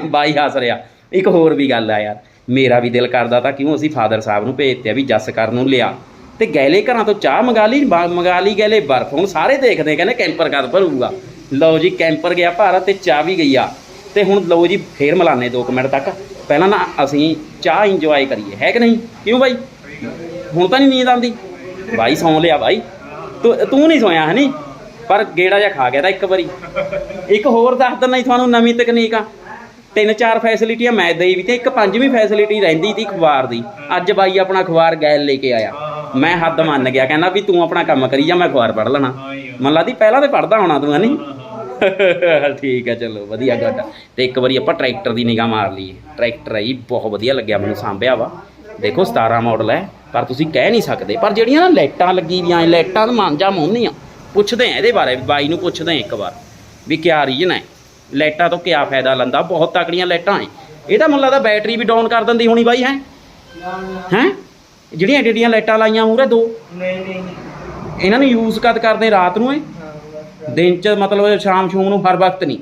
ਬਾਈ ਹੱਸ ਰਿਹਾ। ਇੱਕ ਹੋਰ ਵੀ ਗੱਲ ਆ ਯਾਰ। ਮੇਰਾ ਵੀ ਦਿਲ ਕਰਦਾ ਤਾਂ ਕਿਉਂ ਅਸੀਂ ਫਾਦਰ ਸਾਹਿਬ ਨੂੰ ਭੇਜਤੇ ਆ ਵੀ ਜੱਸ ਕਰਨ ਨੂੰ ਲਿਆ। ਤੇ ਗੈਲੇ ਘਰਾਂ ਤੋਂ ਚਾਹ ਮੰਗਾ ਲਈ, ਬਾ- ਮੰਗਾ ਲਈ ਗੈਲੇ ਬਰਫ, ਹੁਣ ਸਾਰੇ ਦੇਖਦੇ ਕਹਿੰਦੇ ਕੈਂਪਰ ਕਦ ਭਰੂਗਾ। ਲਓ ਜੀ, ਕੈਂਪਰ ਗਿਆ ਭਾਰਤ ਤੇ ਚਾਹ ਵੀ ਗਈ ਆ। ਤੇ ਹੁਣ ਲਓ ਜੀ, ਫੇਰ ਮਿਲਾਨੇ 2 ਮਿੰਟ ਤੱਕ। ਪਹਿਲਾਂ ਨਾ ਅਸੀਂ ਚਾਹ ਇੰਜੋਏ ਕਰੀਏ, ਹੈ ਕਿ ਨਹੀਂ? ਕਿਉਂ ਬਾਈ? ਹੁਣ ਤਾਂ ਨਹੀਂ ਨੀਂਦ ਆਉਂਦੀ। ਬਾਈ ਸੌਂ ਲਿਆ ਬਾਈ। ਤੂੰ ਤੂੰ ਨਹੀਂ ਸੋਇਆ ਹਨੀ ਪਰ ਗੇੜਾ ਜਿਹਾ ਖਾ ਗਿਆ ਤਾਂ ਇੱਕ ਵਾਰੀ। ਇੱਕ ਹੋਰ ਦੱਸ ਦਿੰਦਾ ਜੀ ਤੁਹਾਨੂੰ ਨਵੀਂ ਤਕਨੀਕ ਆ। ਤਿੰਨ ਚਾਰ ਫੈਸਿਲਿਟੀਆਂ ਮੈਂ ਦੇਈ ਵੀ ਤੇ ਇੱਕ ਪੰਜਵੀਂ ਫੈਸਿਲਿਟੀ ਰਹਿੰਦੀ ਸੀ ਅਖਬਾਰ ਦੀ। ਅੱਜ ਬਾਈ ਆਪਣਾ ਅਖਬਾਰ ਗੈਲ ਲੈ ਕੇ ਆਇਆ। ਮੈਂ ਹੱਦ ਮੰਨ ਗਿਆ, ਕਹਿੰਦਾ ਵੀ ਤੂੰ ਆਪਣਾ ਕੰਮ ਕਰੀ ਜਾ, ਮੈਂ ਅਖਬਾਰ ਪੜ੍ਹ ਲੈਣਾ। ਮਨ ਲਾਦੀ ਪਹਿਲਾਂ ਤੇ ਪੜ੍ਹਦਾ ਹੋਣਾ ਤੂੰ, ਹਨੀ? <laughs> ਠੀਕ ਹੈ ਚਲੋ, ਵਧੀਆ ਗੱਲ ਆ। ਤੇ ਇੱਕ ਵਾਰੀ ਆਪਾਂ ਟਰੈਕਟਰ ਦੀ ਨਿਗਾਹ ਮਾਰ ਲਈਏ। ਟਰੈਕਟਰ ਹੈ ਜੀ, ਬਹੁਤ ਵਧੀਆ ਲੱਗਿਆ, ਮੈਨੂੰ ਸਾਂਭਿਆ ਵਾ। ਦੇਖੋ 17 ਮਾਡਲ ਹੈ ਪਰ ਤੁਸੀਂ ਕਹਿ ਨਹੀਂ ਸਕਦੇ। ਪਰ ਜਿਹੜੀਆਂ ਨਾ ਲਾਈਟਾਂ ਲੱਗੀ ਦੀਆਂ, ਲਾਈਟਾਂ ਤਾਂ ਮਾਂਜਾ ਮੋਹਨੀਆਂ। ਪੁੱਛਦੇ ਆ ਇਹਦੇ ਬਾਰੇ, ਬਾਈ ਨੂੰ ਪੁੱਛਦੇ ਆ ਇੱਕ ਵਾਰ, ਵੀ ਕਿਆ ਰੀਜਨ ਹੈ ਲਾਈਟਾਂ ਤੋਂ ਕਿਆ ਫਾਇਦਾ ਲੰਦਾ? ਬਹੁਤ ਤਕੜੀਆਂ ਲਾਈਟਾਂ ਹੈ ਇਹ ਤਾਂ ਮੈਨੂੰ ਲੱਗਦਾ ਬੈਟਰੀ ਵੀ ਡਾਊਨ ਕਰ ਦਿੰਦੀ ਹੋਣੀ ਬਾਈ ਹੈ? ਹੈ? ਜਿਹੜੀਆਂ ਏਡੀਆਂ ਲਾਈਟਾਂ ਲਾਈਆਂ ਮੂਰੇ ਦੋ? ਨਹੀਂ ਨਹੀਂ ਇਹਨਾਂ ਨੂੰ ਯੂਜ਼ ਕਦ ਕਰਦੇ ਰਾਤ ਨੂੰ ਬਸ ਦਿਨ ਚ ਮਤਲਬ ਸ਼ਾਮ ਸ਼ੂਮ ਨੂੰ ਹਰ ਵਕਤ ਨਹੀਂ।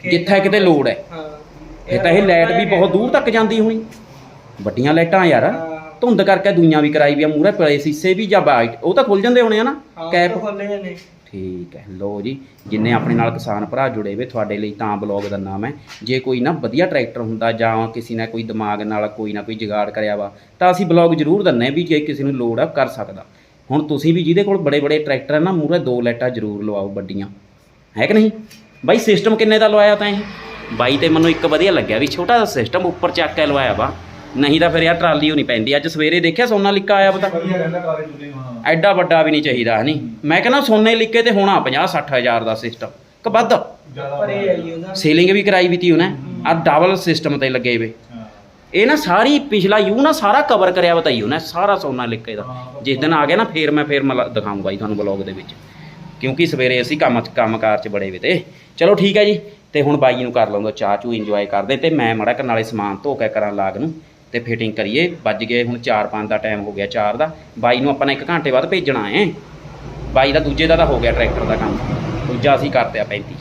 ਜਿੱਥੇ ਕਿਤੇ ਲੋੜ ਹੈ। ਇਹ ਤਾਂ ਇਹ ਲਾਈਟ ਵੀ ਬਹੁਤ ਦੂਰ ਤੱਕ ਜਾਂਦੀ ਹੋਣੀ। ਵੱਡੀਆਂ ਲਾਈਟਾਂ ਯਾਰ। ਧੁੰਦ ਕਰਕੇ ਦੁਨੀਆਂ ਵੀ ਕਰਾਈ ਵੀ ਆ ਮੂਰੇ ਪਏ ਸੀਸੇ ਵੀ ਜਾਂ ਬਾਈਟ। ਉਹ ਤਾਂ ਖੁੱਲ ਜਾਂਦੇ ਹੋਣੇ ਆ ਨਾ। ਕੈਪ ਖੋਲੇ ਨੇ। ਠੀਕ ਹੈ। ਲੋ ਜੀ, ਜਿੰਨੇ ਆਪਣੇ ਨਾਲ ਕਿਸਾਨ ਭਰਾ ਜੁੜੇ ਵੇ ਤੁਹਾਡੇ ਲਈ ਤਾਂ ਬਲੌਗ ਦਾ ਨਾਮ ਹੈ। ਜੇ ਕੋਈ ਨਾ ਵਧੀਆ ਟਰੈਕਟਰ ਹੁੰਦਾ ਜਾਂ ਕਿਸੇ ਨੇ ਕੋਈ ਦਿਮਾਗ ਨਾਲ ਕੋਈ ਨਾ ਕੋਈ ਜੁਗਾੜ ਕਰਿਆ ਵਾ, ਤਾਂ ਅਸੀਂ ਬਲੌਗ ਜ਼ਰੂਰ ਦਿੰਨੇ ਵੀ ਜੇ ਕਿਸੇ ਨੂੰ ਲੋੜ ਆ ਕਰ ਸਕਦਾ। ਹੁਣ ਤੁਸੀਂ ਵੀ ਜਿਹਦੇ ਕੋਲ ਬੜੇ ਬੜੇ ਟਰੈਕਟਰ ਆ ਨਾ ਮੂਰੇ ਦੋ ਲਾਈਟਾਂ ਜ਼ਰੂਰ ਲਵਾਓ ਵੱਡੀਆਂ। ਹੈ ਕਿ ਨਹੀਂ? ਬਾਈ ਸਿਸਟਮ ਕਿੰਨੇ ਦਾ ਲਵਾਇਆ ਤਾਂ ਇਹ? ਬਾਈ ਤੇ ਮੈਨੂੰ ਇੱਕ ਵਧੀਆ ਲੱਗਿਆ ਵੀ ਛੋਟਾ ਜਿਹਾ ਸਿਸਟਮ ਉੱਪਰ ਚੱਕ ਕੇ ਲਵਾਇਆ ਵਾ। ਨਹੀਂ ਤਾਂ ਫਿਰ ਯਾਰ ਟਰਾਲੀ ਹੋਣੀ ਪੈਂਦੀ ਅੱਜ ਸਵੇਰੇ ਦੇਖਿਆ ਸੋਨਾ ਲਿਕਾ ਆਇਆ ਪਤਾ? ਵਧੀਆ ਰਹਿੰਦਾ ਕਾਰੇ ਚੁੱਲੇ ਹਾਂ। ਐਡਾ ਵੱਡਾ ਵੀ ਨਹੀਂ ਚਾਹੀਦਾ ਹਨੀ। ਮੈਂ ਕਹਿੰਦਾ ਸੋਨੇ ਲਿਕੇ ਤੇ ਹੋਣਾ 50 60 ਹਜ਼ਾਰ ਦਾ ਸਿਸਟਮ ਕਿ ਵੱਧ? ਆਈ ਸੀਲਿੰਗ ਵੀ ਕਰਾਈ ਵੀ ਤੀ ਉਹਨੇ। ਆ ਡਬਲ ਸਿਸਟਮ ਤੇ ਲੱਗੇ ਵੇ। ਇਹ ਨਾ ਸਾਰੀ ਪਿਛਲਾ ਯੂ ਨਾ ਸਾਰਾ ਕਵਰ ਕਰਿਆ ਬਤਾਈ ਉਹਨੇ ਸਾਰਾ ਸੋਨਾ ਲਿਕੇ ਦਾ। ਜਿਸ ਦਿਨ ਆ ਗਿਆ ਨਾ ਫੇਰ ਮੈਂ ਫੇਰ ਦਿਖਾਊਂਗਾ ਜੀ ਤੁਹਾਨੂੰ ਬਲੌਗ ਦੇ ਵਿੱਚ। ਕਿਉਂਕਿ ਸਵੇਰੇ ਅਸੀਂ ਕੰਮ ਕੰਮਕਾਰ 'ਚ ਬੜੇ ਵੇ ਤੇ। ਚਲੋ ਠੀਕ ਹੈ ਜੀ ਤੇ ਹੁਣ ਬਾਈ ਨੂੰ ਕਰ ਲਵਾਂਗਾ ਚਾਹ ਚੂ ਇੰਜੋਏ ਕਰਦੇ ਤੇ ਮੈਂ ਮੜਾ ਨਾਲੇ ਸਮਾਨ ਧੋ ਕੇ ਕਰਾਂ ਲਾਗ ਨੂੰ। ਤੇ ਫਿਟਿੰਗ ਕਰੀਏ, ਵੱਜ ਗਏ ਹੁਣ 4-5 ਦਾ ਟਾਈਮ ਹੋ ਗਿਆ 4 ਦਾ। ਬਾਈ ਨੂੰ ਆਪਾਂ ਨੇ 1 ਘੰਟੇ ਬਾਅਦ ਭੇਜਣਾ ਹੈ। ਬਾਈ ਦਾ ਦੂਜੇ ਦਾ ਤਾਂ ਹੋ ਗਿਆ ਟਰੈਕਟਰ ਦਾ ਕੰਮ। ਦੂਜਾ ਅਸੀਂ ਕਰਤੇ ਆ 35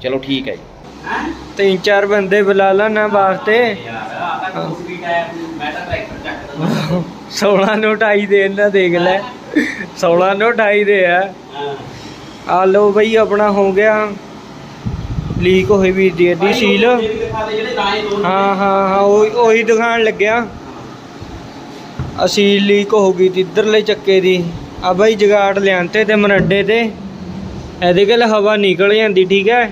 ਚਲੋ ਠੀਕ ਹੈ ਜੀ। ਤਿੰਨ ਚਾਰ ਬੰਦੇ ਬੁਲਾ ਲਾ ਨਾ ਵਾਸਤੇ। ਯਾਰ ਆ ਮੈਂ 16 ਨੂੰ 28 ਦੇ ਇਹਨਾਂ ਦੇਖ ਲੈ। 16 ਨੂੰ 28 ਦੇ ਆ। ਆ ਲੋ ਬਈ, ਆਪਣਾ ਹੋ ਗਿਆ। ਲੀਕ ਹੋਈ ਵੀ ਦੀ ਦੀ ਸੀਲ ਹਾਂ ਹਾਂ ਹਾਂ ਉਹ ਦਿਖਾਣ ਲੱਗਿਆ। ਅਸੀਲ ਲੀਕ ਹੋ ਗਈ ਤੀ ਇੱਧਰਲੇ ਚੱਕੇ ਦੀ। ਆ ਬਈ ਜਗਾੜ ਲਿਆਂਤੇ ਤੇ ਮਰੱਡੇ ਤੇ। ਇਹਦੇ ਕੋਲ ਹਵਾ ਨਿਕਲ ਜਾਂਦੀ ਠੀਕ ਹੈ?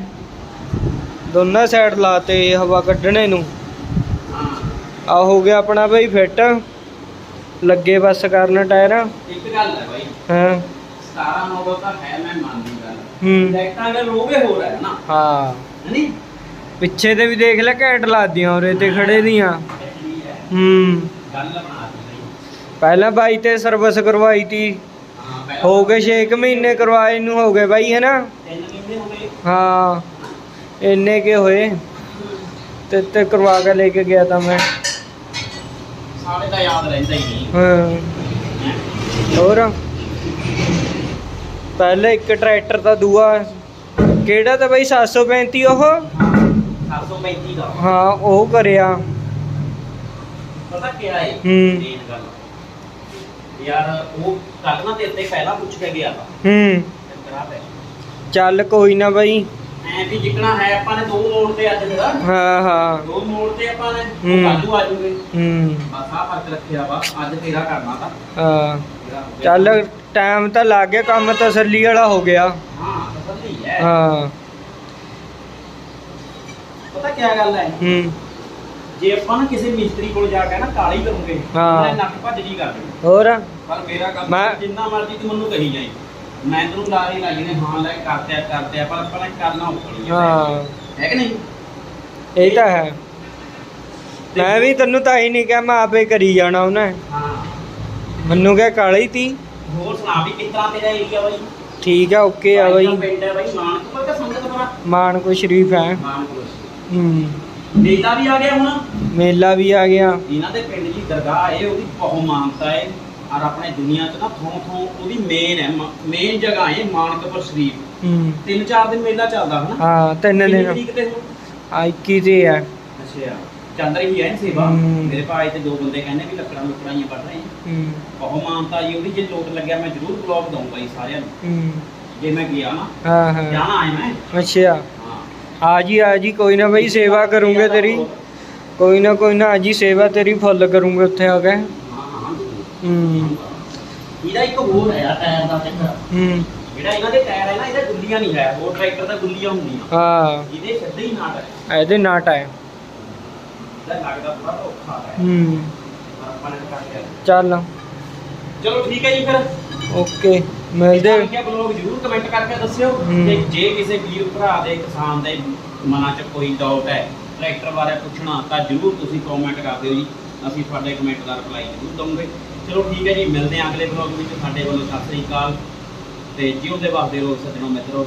ਦੋਨਾਂ ਸਾਈਡ ਲਾਤੇ ਹਵਾ ਕੱਢਣੇ ਨੂੰ। ਆ ਹੋ ਗਿਆ ਆਪਣਾ ਬਈ ਫਿੱਟ ਲੱਗੇ ਬਸ ਕਰਨ ਟਾਇਰ। ਇੱਕ ਗੱਲ ਹੈ ਬਾਈ। ਹਾਂ। 17 ਮਾਡਲ ਤਾਂ ਹੈ ਮੈਂ ਮੰਨਦੀ ਗੱਲ। ਹੂੰ। ਲਾਈਟਾਂ ਦੇ ਲੋਗੇ ਹੋ ਰਿਹਾ ਨਾ ਹਾਂ। ਨਹੀਂ ਪਿੱਛੇ ਤੇ ਵੀ ਦੇਖ ਲੈ ਘੈਂਟ ਲਾਦੀਆਂ ਉਰੇ ਤੇ ਖੜੇ ਦੀਆਂ। ਹੂੰ। ਗੱਲ ਬਣਾ ਪਹਿਲਾਂ ਬਾਈ ਤੇ ਸਰਵਿਸ ਕਰਵਾਈ ਤੀ। ਹਾਂ ਗਏ 6 ਮਹੀਨੇ ਕਰਵਾਏ ਨੂੰ ਹੋ ਗਏ ਬਾਈ ਹੈ ਨਾ ਮਹੀਨੇ ਹੋ ਗਏ। ਹਾਂ। ਇੰਨੇ ਕੇ ਹੋਏ। ਤੇ ਤੇ ਕਰਵਾ ਕੇ ਲੈ ਕੇ ਗਿਆ ਤਾਂ ਮੈਂ। ਸਾਰੇ ਤਾਂ ਯਾਦ ਰਹਿੰਦਾ ਹੀ ਨਹੀਂ। ਹਾਂ? ਹੋਰ? ਪਹਿਲੇ ਇੱਕ ਟਰੈਕਟਰ ਤਾਂ ਦੂਆ ਕਿਹੜਾ ਤਾਂ ਬਈ 735 ਉਹ? 735 ਦਾ। ਹਾਂ ਉਹ ਕਰਿਆ। ਪਤਾ ਕੀ ਹੈ। ਮੇਨ ਗੱਲ। ਯਾਰ ਉਹ ਕੱਲ ਨਾ ਤੇ ਉੱਤੇ ਪਹਿਲਾਂ ਪੁੱਛ ਕੇ ਗਿਆ ਤਾ ਹੂੰ। ਕਰਾ ਪੈ। ਚੱਲ ਕੋਈ ਨਾ ਬਈ। ਐ ਵੀ ਜਿੱਕਣਾ ਹੈ ਆਪਾਂ ਨੇ ਦੋ ਮੋੜ ਤੇ ਅੱਜ ਫਿਰ ਹਾਂ ਹਾਂ। ਦੋ ਮੋੜ ਤੇ ਆਪਾਂ ਨੇ। ਕਾਜੂ ਆ ਜੂਗੇ। ਹੂੰ। ਬਸ ਆ ਫ਼ਰਕ ਰੱਖਿਆ ਵਾ ਅੱਜ ਤੇਰਾ ਕਰਨਾ ਤਾਂ ਹਾਂ। ਚੱਲ ਟਾਈਮ ਤਾਂ ਲੱਗ ਗਿਆ ਕੰਮ ਤਸੱਲੀ ਵਾਲਾ ਹੋ ਗਿਆ। ਹਾਂ ਤਸੱਲੀ ਹੈ। ਹਾਂ। ਪਤਾ ਕੀ ਗੱਲ ਹੈ? ਹੂੰ। ਜੇ ਆਪਾਂ ਨਾ ਕਿਸੇ ਮਿਸਤਰੀ ਕੋਲ ਜਾ ਕੇ ਨਾ ਕਾਲੀ ਕਰੂਗੇ ਹਾਂ। ਉਹਨੇ ਨੱਕ ਭੱਜ ਜੀ ਕਰ ਦੇਣੀ ਹੋਰ? ਪਰ ਮੇਰਾ ਕੰਮ ਮੈਂ- ਜਿੰਨਾ ਮਰਜ਼ੀ ਤੂੰ ਮੈਨੂੰ ਕਹੀ ਜਾਈ। ਮੈਂ ਤੈਨੂੰ ਲਾਰੇ ਲੱਗੀ ਨੇ ਹਾਂ ਲੈ ਕਰਦੇ ਆ ਕਰਦੇ ਆ ਪਰ ਆਪਾਂ ਨੇ ਕਰਨਾ ਔਖੀ ਹੈ। ਹਾਂ। ਹੈ ਕਿ ਨਹੀਂ? ਇਹ ਤਾਂ ਹੈ। ਮੈਂ ਵੀ ਤੈਨੂੰ ਤਾਂ ਹੀ ਨਹੀਂ ਕਿਹਾ ਮੈਂ ਆਪੇ ਕਰੀ ਜਾਣਾ ਉਹਨੇ। ਹਾਂ ਮੈਨੂੰ ਕਿਹਾ ਕਾਲੀ ਤੀ। ਹੋਰ ਸੁਣਾ ਵੀ ਕਿਸ ਤਰ੍ਹਾਂ ਤੇਰਾ ਏਰੀਆ ਬਾਈ? ਠੀਕ ਆ ਓਕੇ ਆ ਬਾਈ ਬਈ। ਦਾ ਪਿੰਡ ਹੈ ਬਾਈ ਮਾਨਕਪੁਰ ਦਾ ਸੰਗਤ ਬੜਾ ਮਾਨ ਕੋ ਸ਼ਰੀਫ ਹੈ। ਮਾਨਕਪੁਰ ਹੂੰ। ਮੇਲਾ ਵੀ ਆ ਗਿਆ ਹੁਣ? ਮੇਲਾ ਵੀ ਆ ਗਿਆ। ਇਹਨਾਂ ਦੇ ਪਿੰਡ ਦੀ ਦਰਗਾਹ ਹੈ ਉਹਦੀ ਬਹੁਤ ਮਾਨਤਾ ਹੈ। ਔਰ ਆਪਣੇ ਦੁਨੀਆ 'ਚ ਨਾ ਥੋਂ ਥੋਂ ਉਹਦੀ ਮੇਨ ਹੈ ਮੇਨ ਜਗ੍ਹਾ ਹੈ ਮਾਨਕਪੁਰ ਸ਼ਰੀਫ। ਹੂੰ। ਤਿੰਨ ਚਾਰ ਦਿਨ ਮੇਲਾ ਚੱਲਦਾ ਹਨਾ? ਹਾਂ ਤਿੰਨ ਦਿਨ। ਤੇ ਆ 21 ਤੇ ਆ। ਅੱਛਾ। ਚੱਲ ਰਹੀ ਹੈ ਸੇਵਾ। ਹੂੰ। ਮੇਰੇ ਭਾਈ ਤੇ ਦੋ ਬੰਦੇ ਕਹਿੰਦੇ ਵੀ ਲੱਕੜਾਂ ਲੁਕੜਾਂ ਹੀ ਵੱਢ ਰਹੇ ਆ। ਹੂੰ। ਬਹੁਤ ਮਾਨਤਾ ਜੀ ਉਹਦੀ ਜੇ ਲੋਟ ਲੱਗਿਆ ਮੈਂ ਜ਼ਰੂਰ ਬਲੌਗ ਦਊਂਗਾ ਜੀ ਸਾਰਿਆਂ ਨੂੰ। ਹੂੰ। ਜੇ ਮੈਂ ਗਿਆ ਨਾ। ਹਾਂ ਹਾਂ। ਜਾਣਾ ਆਏ ਮੈਂ। ਅੱਛਾ। ਹਾਂ। ਆ ਜੀ ਆ ਜੀ ਕੋਈ ਨਾ ਬਈ ਸੇਵਾ ਕਰੂੰਗੇ ਤੇਰੀ। ਕੋਈ ਨਾ ਕੋਈ ਨਾ ਅੱਜ ਹੀ ਸੇਵਾ ਤੇਰੀ ਫੁੱਲ ਕਰੂੰਗੇ ਉੱਥੇ ਆ ਕੇ। ਹਾਂ ਹਾਂ ਹੂੰ। ਇਹਦਾ ਇੱਕ ਹੋਰ ਹੈ ਟਾਇਰ ਦਾ ਚੱਕਰ। ਹੂੰ। ਜਿਹੜਾ ਇਹਨਾਂ ਦੇ ਟਾਇਰ ਹੈ ਨਾ ਇਹਦੇ ਗੁੱਲੀਆਂ ਨਹੀਂ ਹੈ। ਹੋਰ ਟਰੈਕਟਰ ਦਾ ਗੁੱਲੀਆਂ ਹੁੰਦੀਆਂ। ਹਾਂ। ਇਹਦੇ ਸਿੱਧੇ ਹੀ ਨਾਟ ਹੈ। ਇਹਦੇ ਨਾਟ ਹੈ। ਇਹਦਾ ਲੱਗਦਾ ਥੋੜਾ ਔਖਾ ਹੈ। ਹੂੰ। ਪਰ ਆਪਾਂ ਨੇ ਤਾਂ ਕਰ ਲਿਆ ਚੱਲ। ਚਲੋ ਠੀਕ ਹੈ ਜੀ ਫਿਰ। ਓਕੇ ਮਿਲਦੇ ਕਿਹਾ ਬਲੌਗ ਜਰੂਰ ਕਮੈਂਟ ਕਰਕੇ ਦੱਸਿਓ ਹੂੰ। ਤੇ ਜੇ ਕਿਸੇ ਵੀਰ ਭਰਾ ਦੇ ਕਿਸਾਨ ਦੇ ਮਨਾਂ 'ਚ ਕੋਈ ਡਾਊਟ ਹੈ ਟਰੈਕਟਰ ਬਾਰੇ ਪੁੱਛਣਾ ਤਾਂ ਜਰੂਰ ਤੁਸੀਂ ਕਮੈਂਟ ਕਰ ਦਿਓ ਜੀ। ਅਸੀਂ ਤੁਹਾਡੇ ਕਮੈਂਟ ਦਾ ਰਿਪਲਾਈ ਜਰੂਰ ਦਵਾਂਗੇ ਚਲੋ ਠੀਕ ਹੈ ਜੀ ਮਿਲਦੇ ਹਾਂ ਅਗਲੇ ਬਲੌਗ ਵਿੱਚ। ਸਾਡੇ ਵੱਲੋਂ ਸਤਿ ਸ੍ਰੀ ਅਕਾਲ ਤੇ ਜਿਉਂਦੇ ਵਸਦੇ ਰਹੋ ਸੱਜਣੋ ਮਿੱਤਰੋ।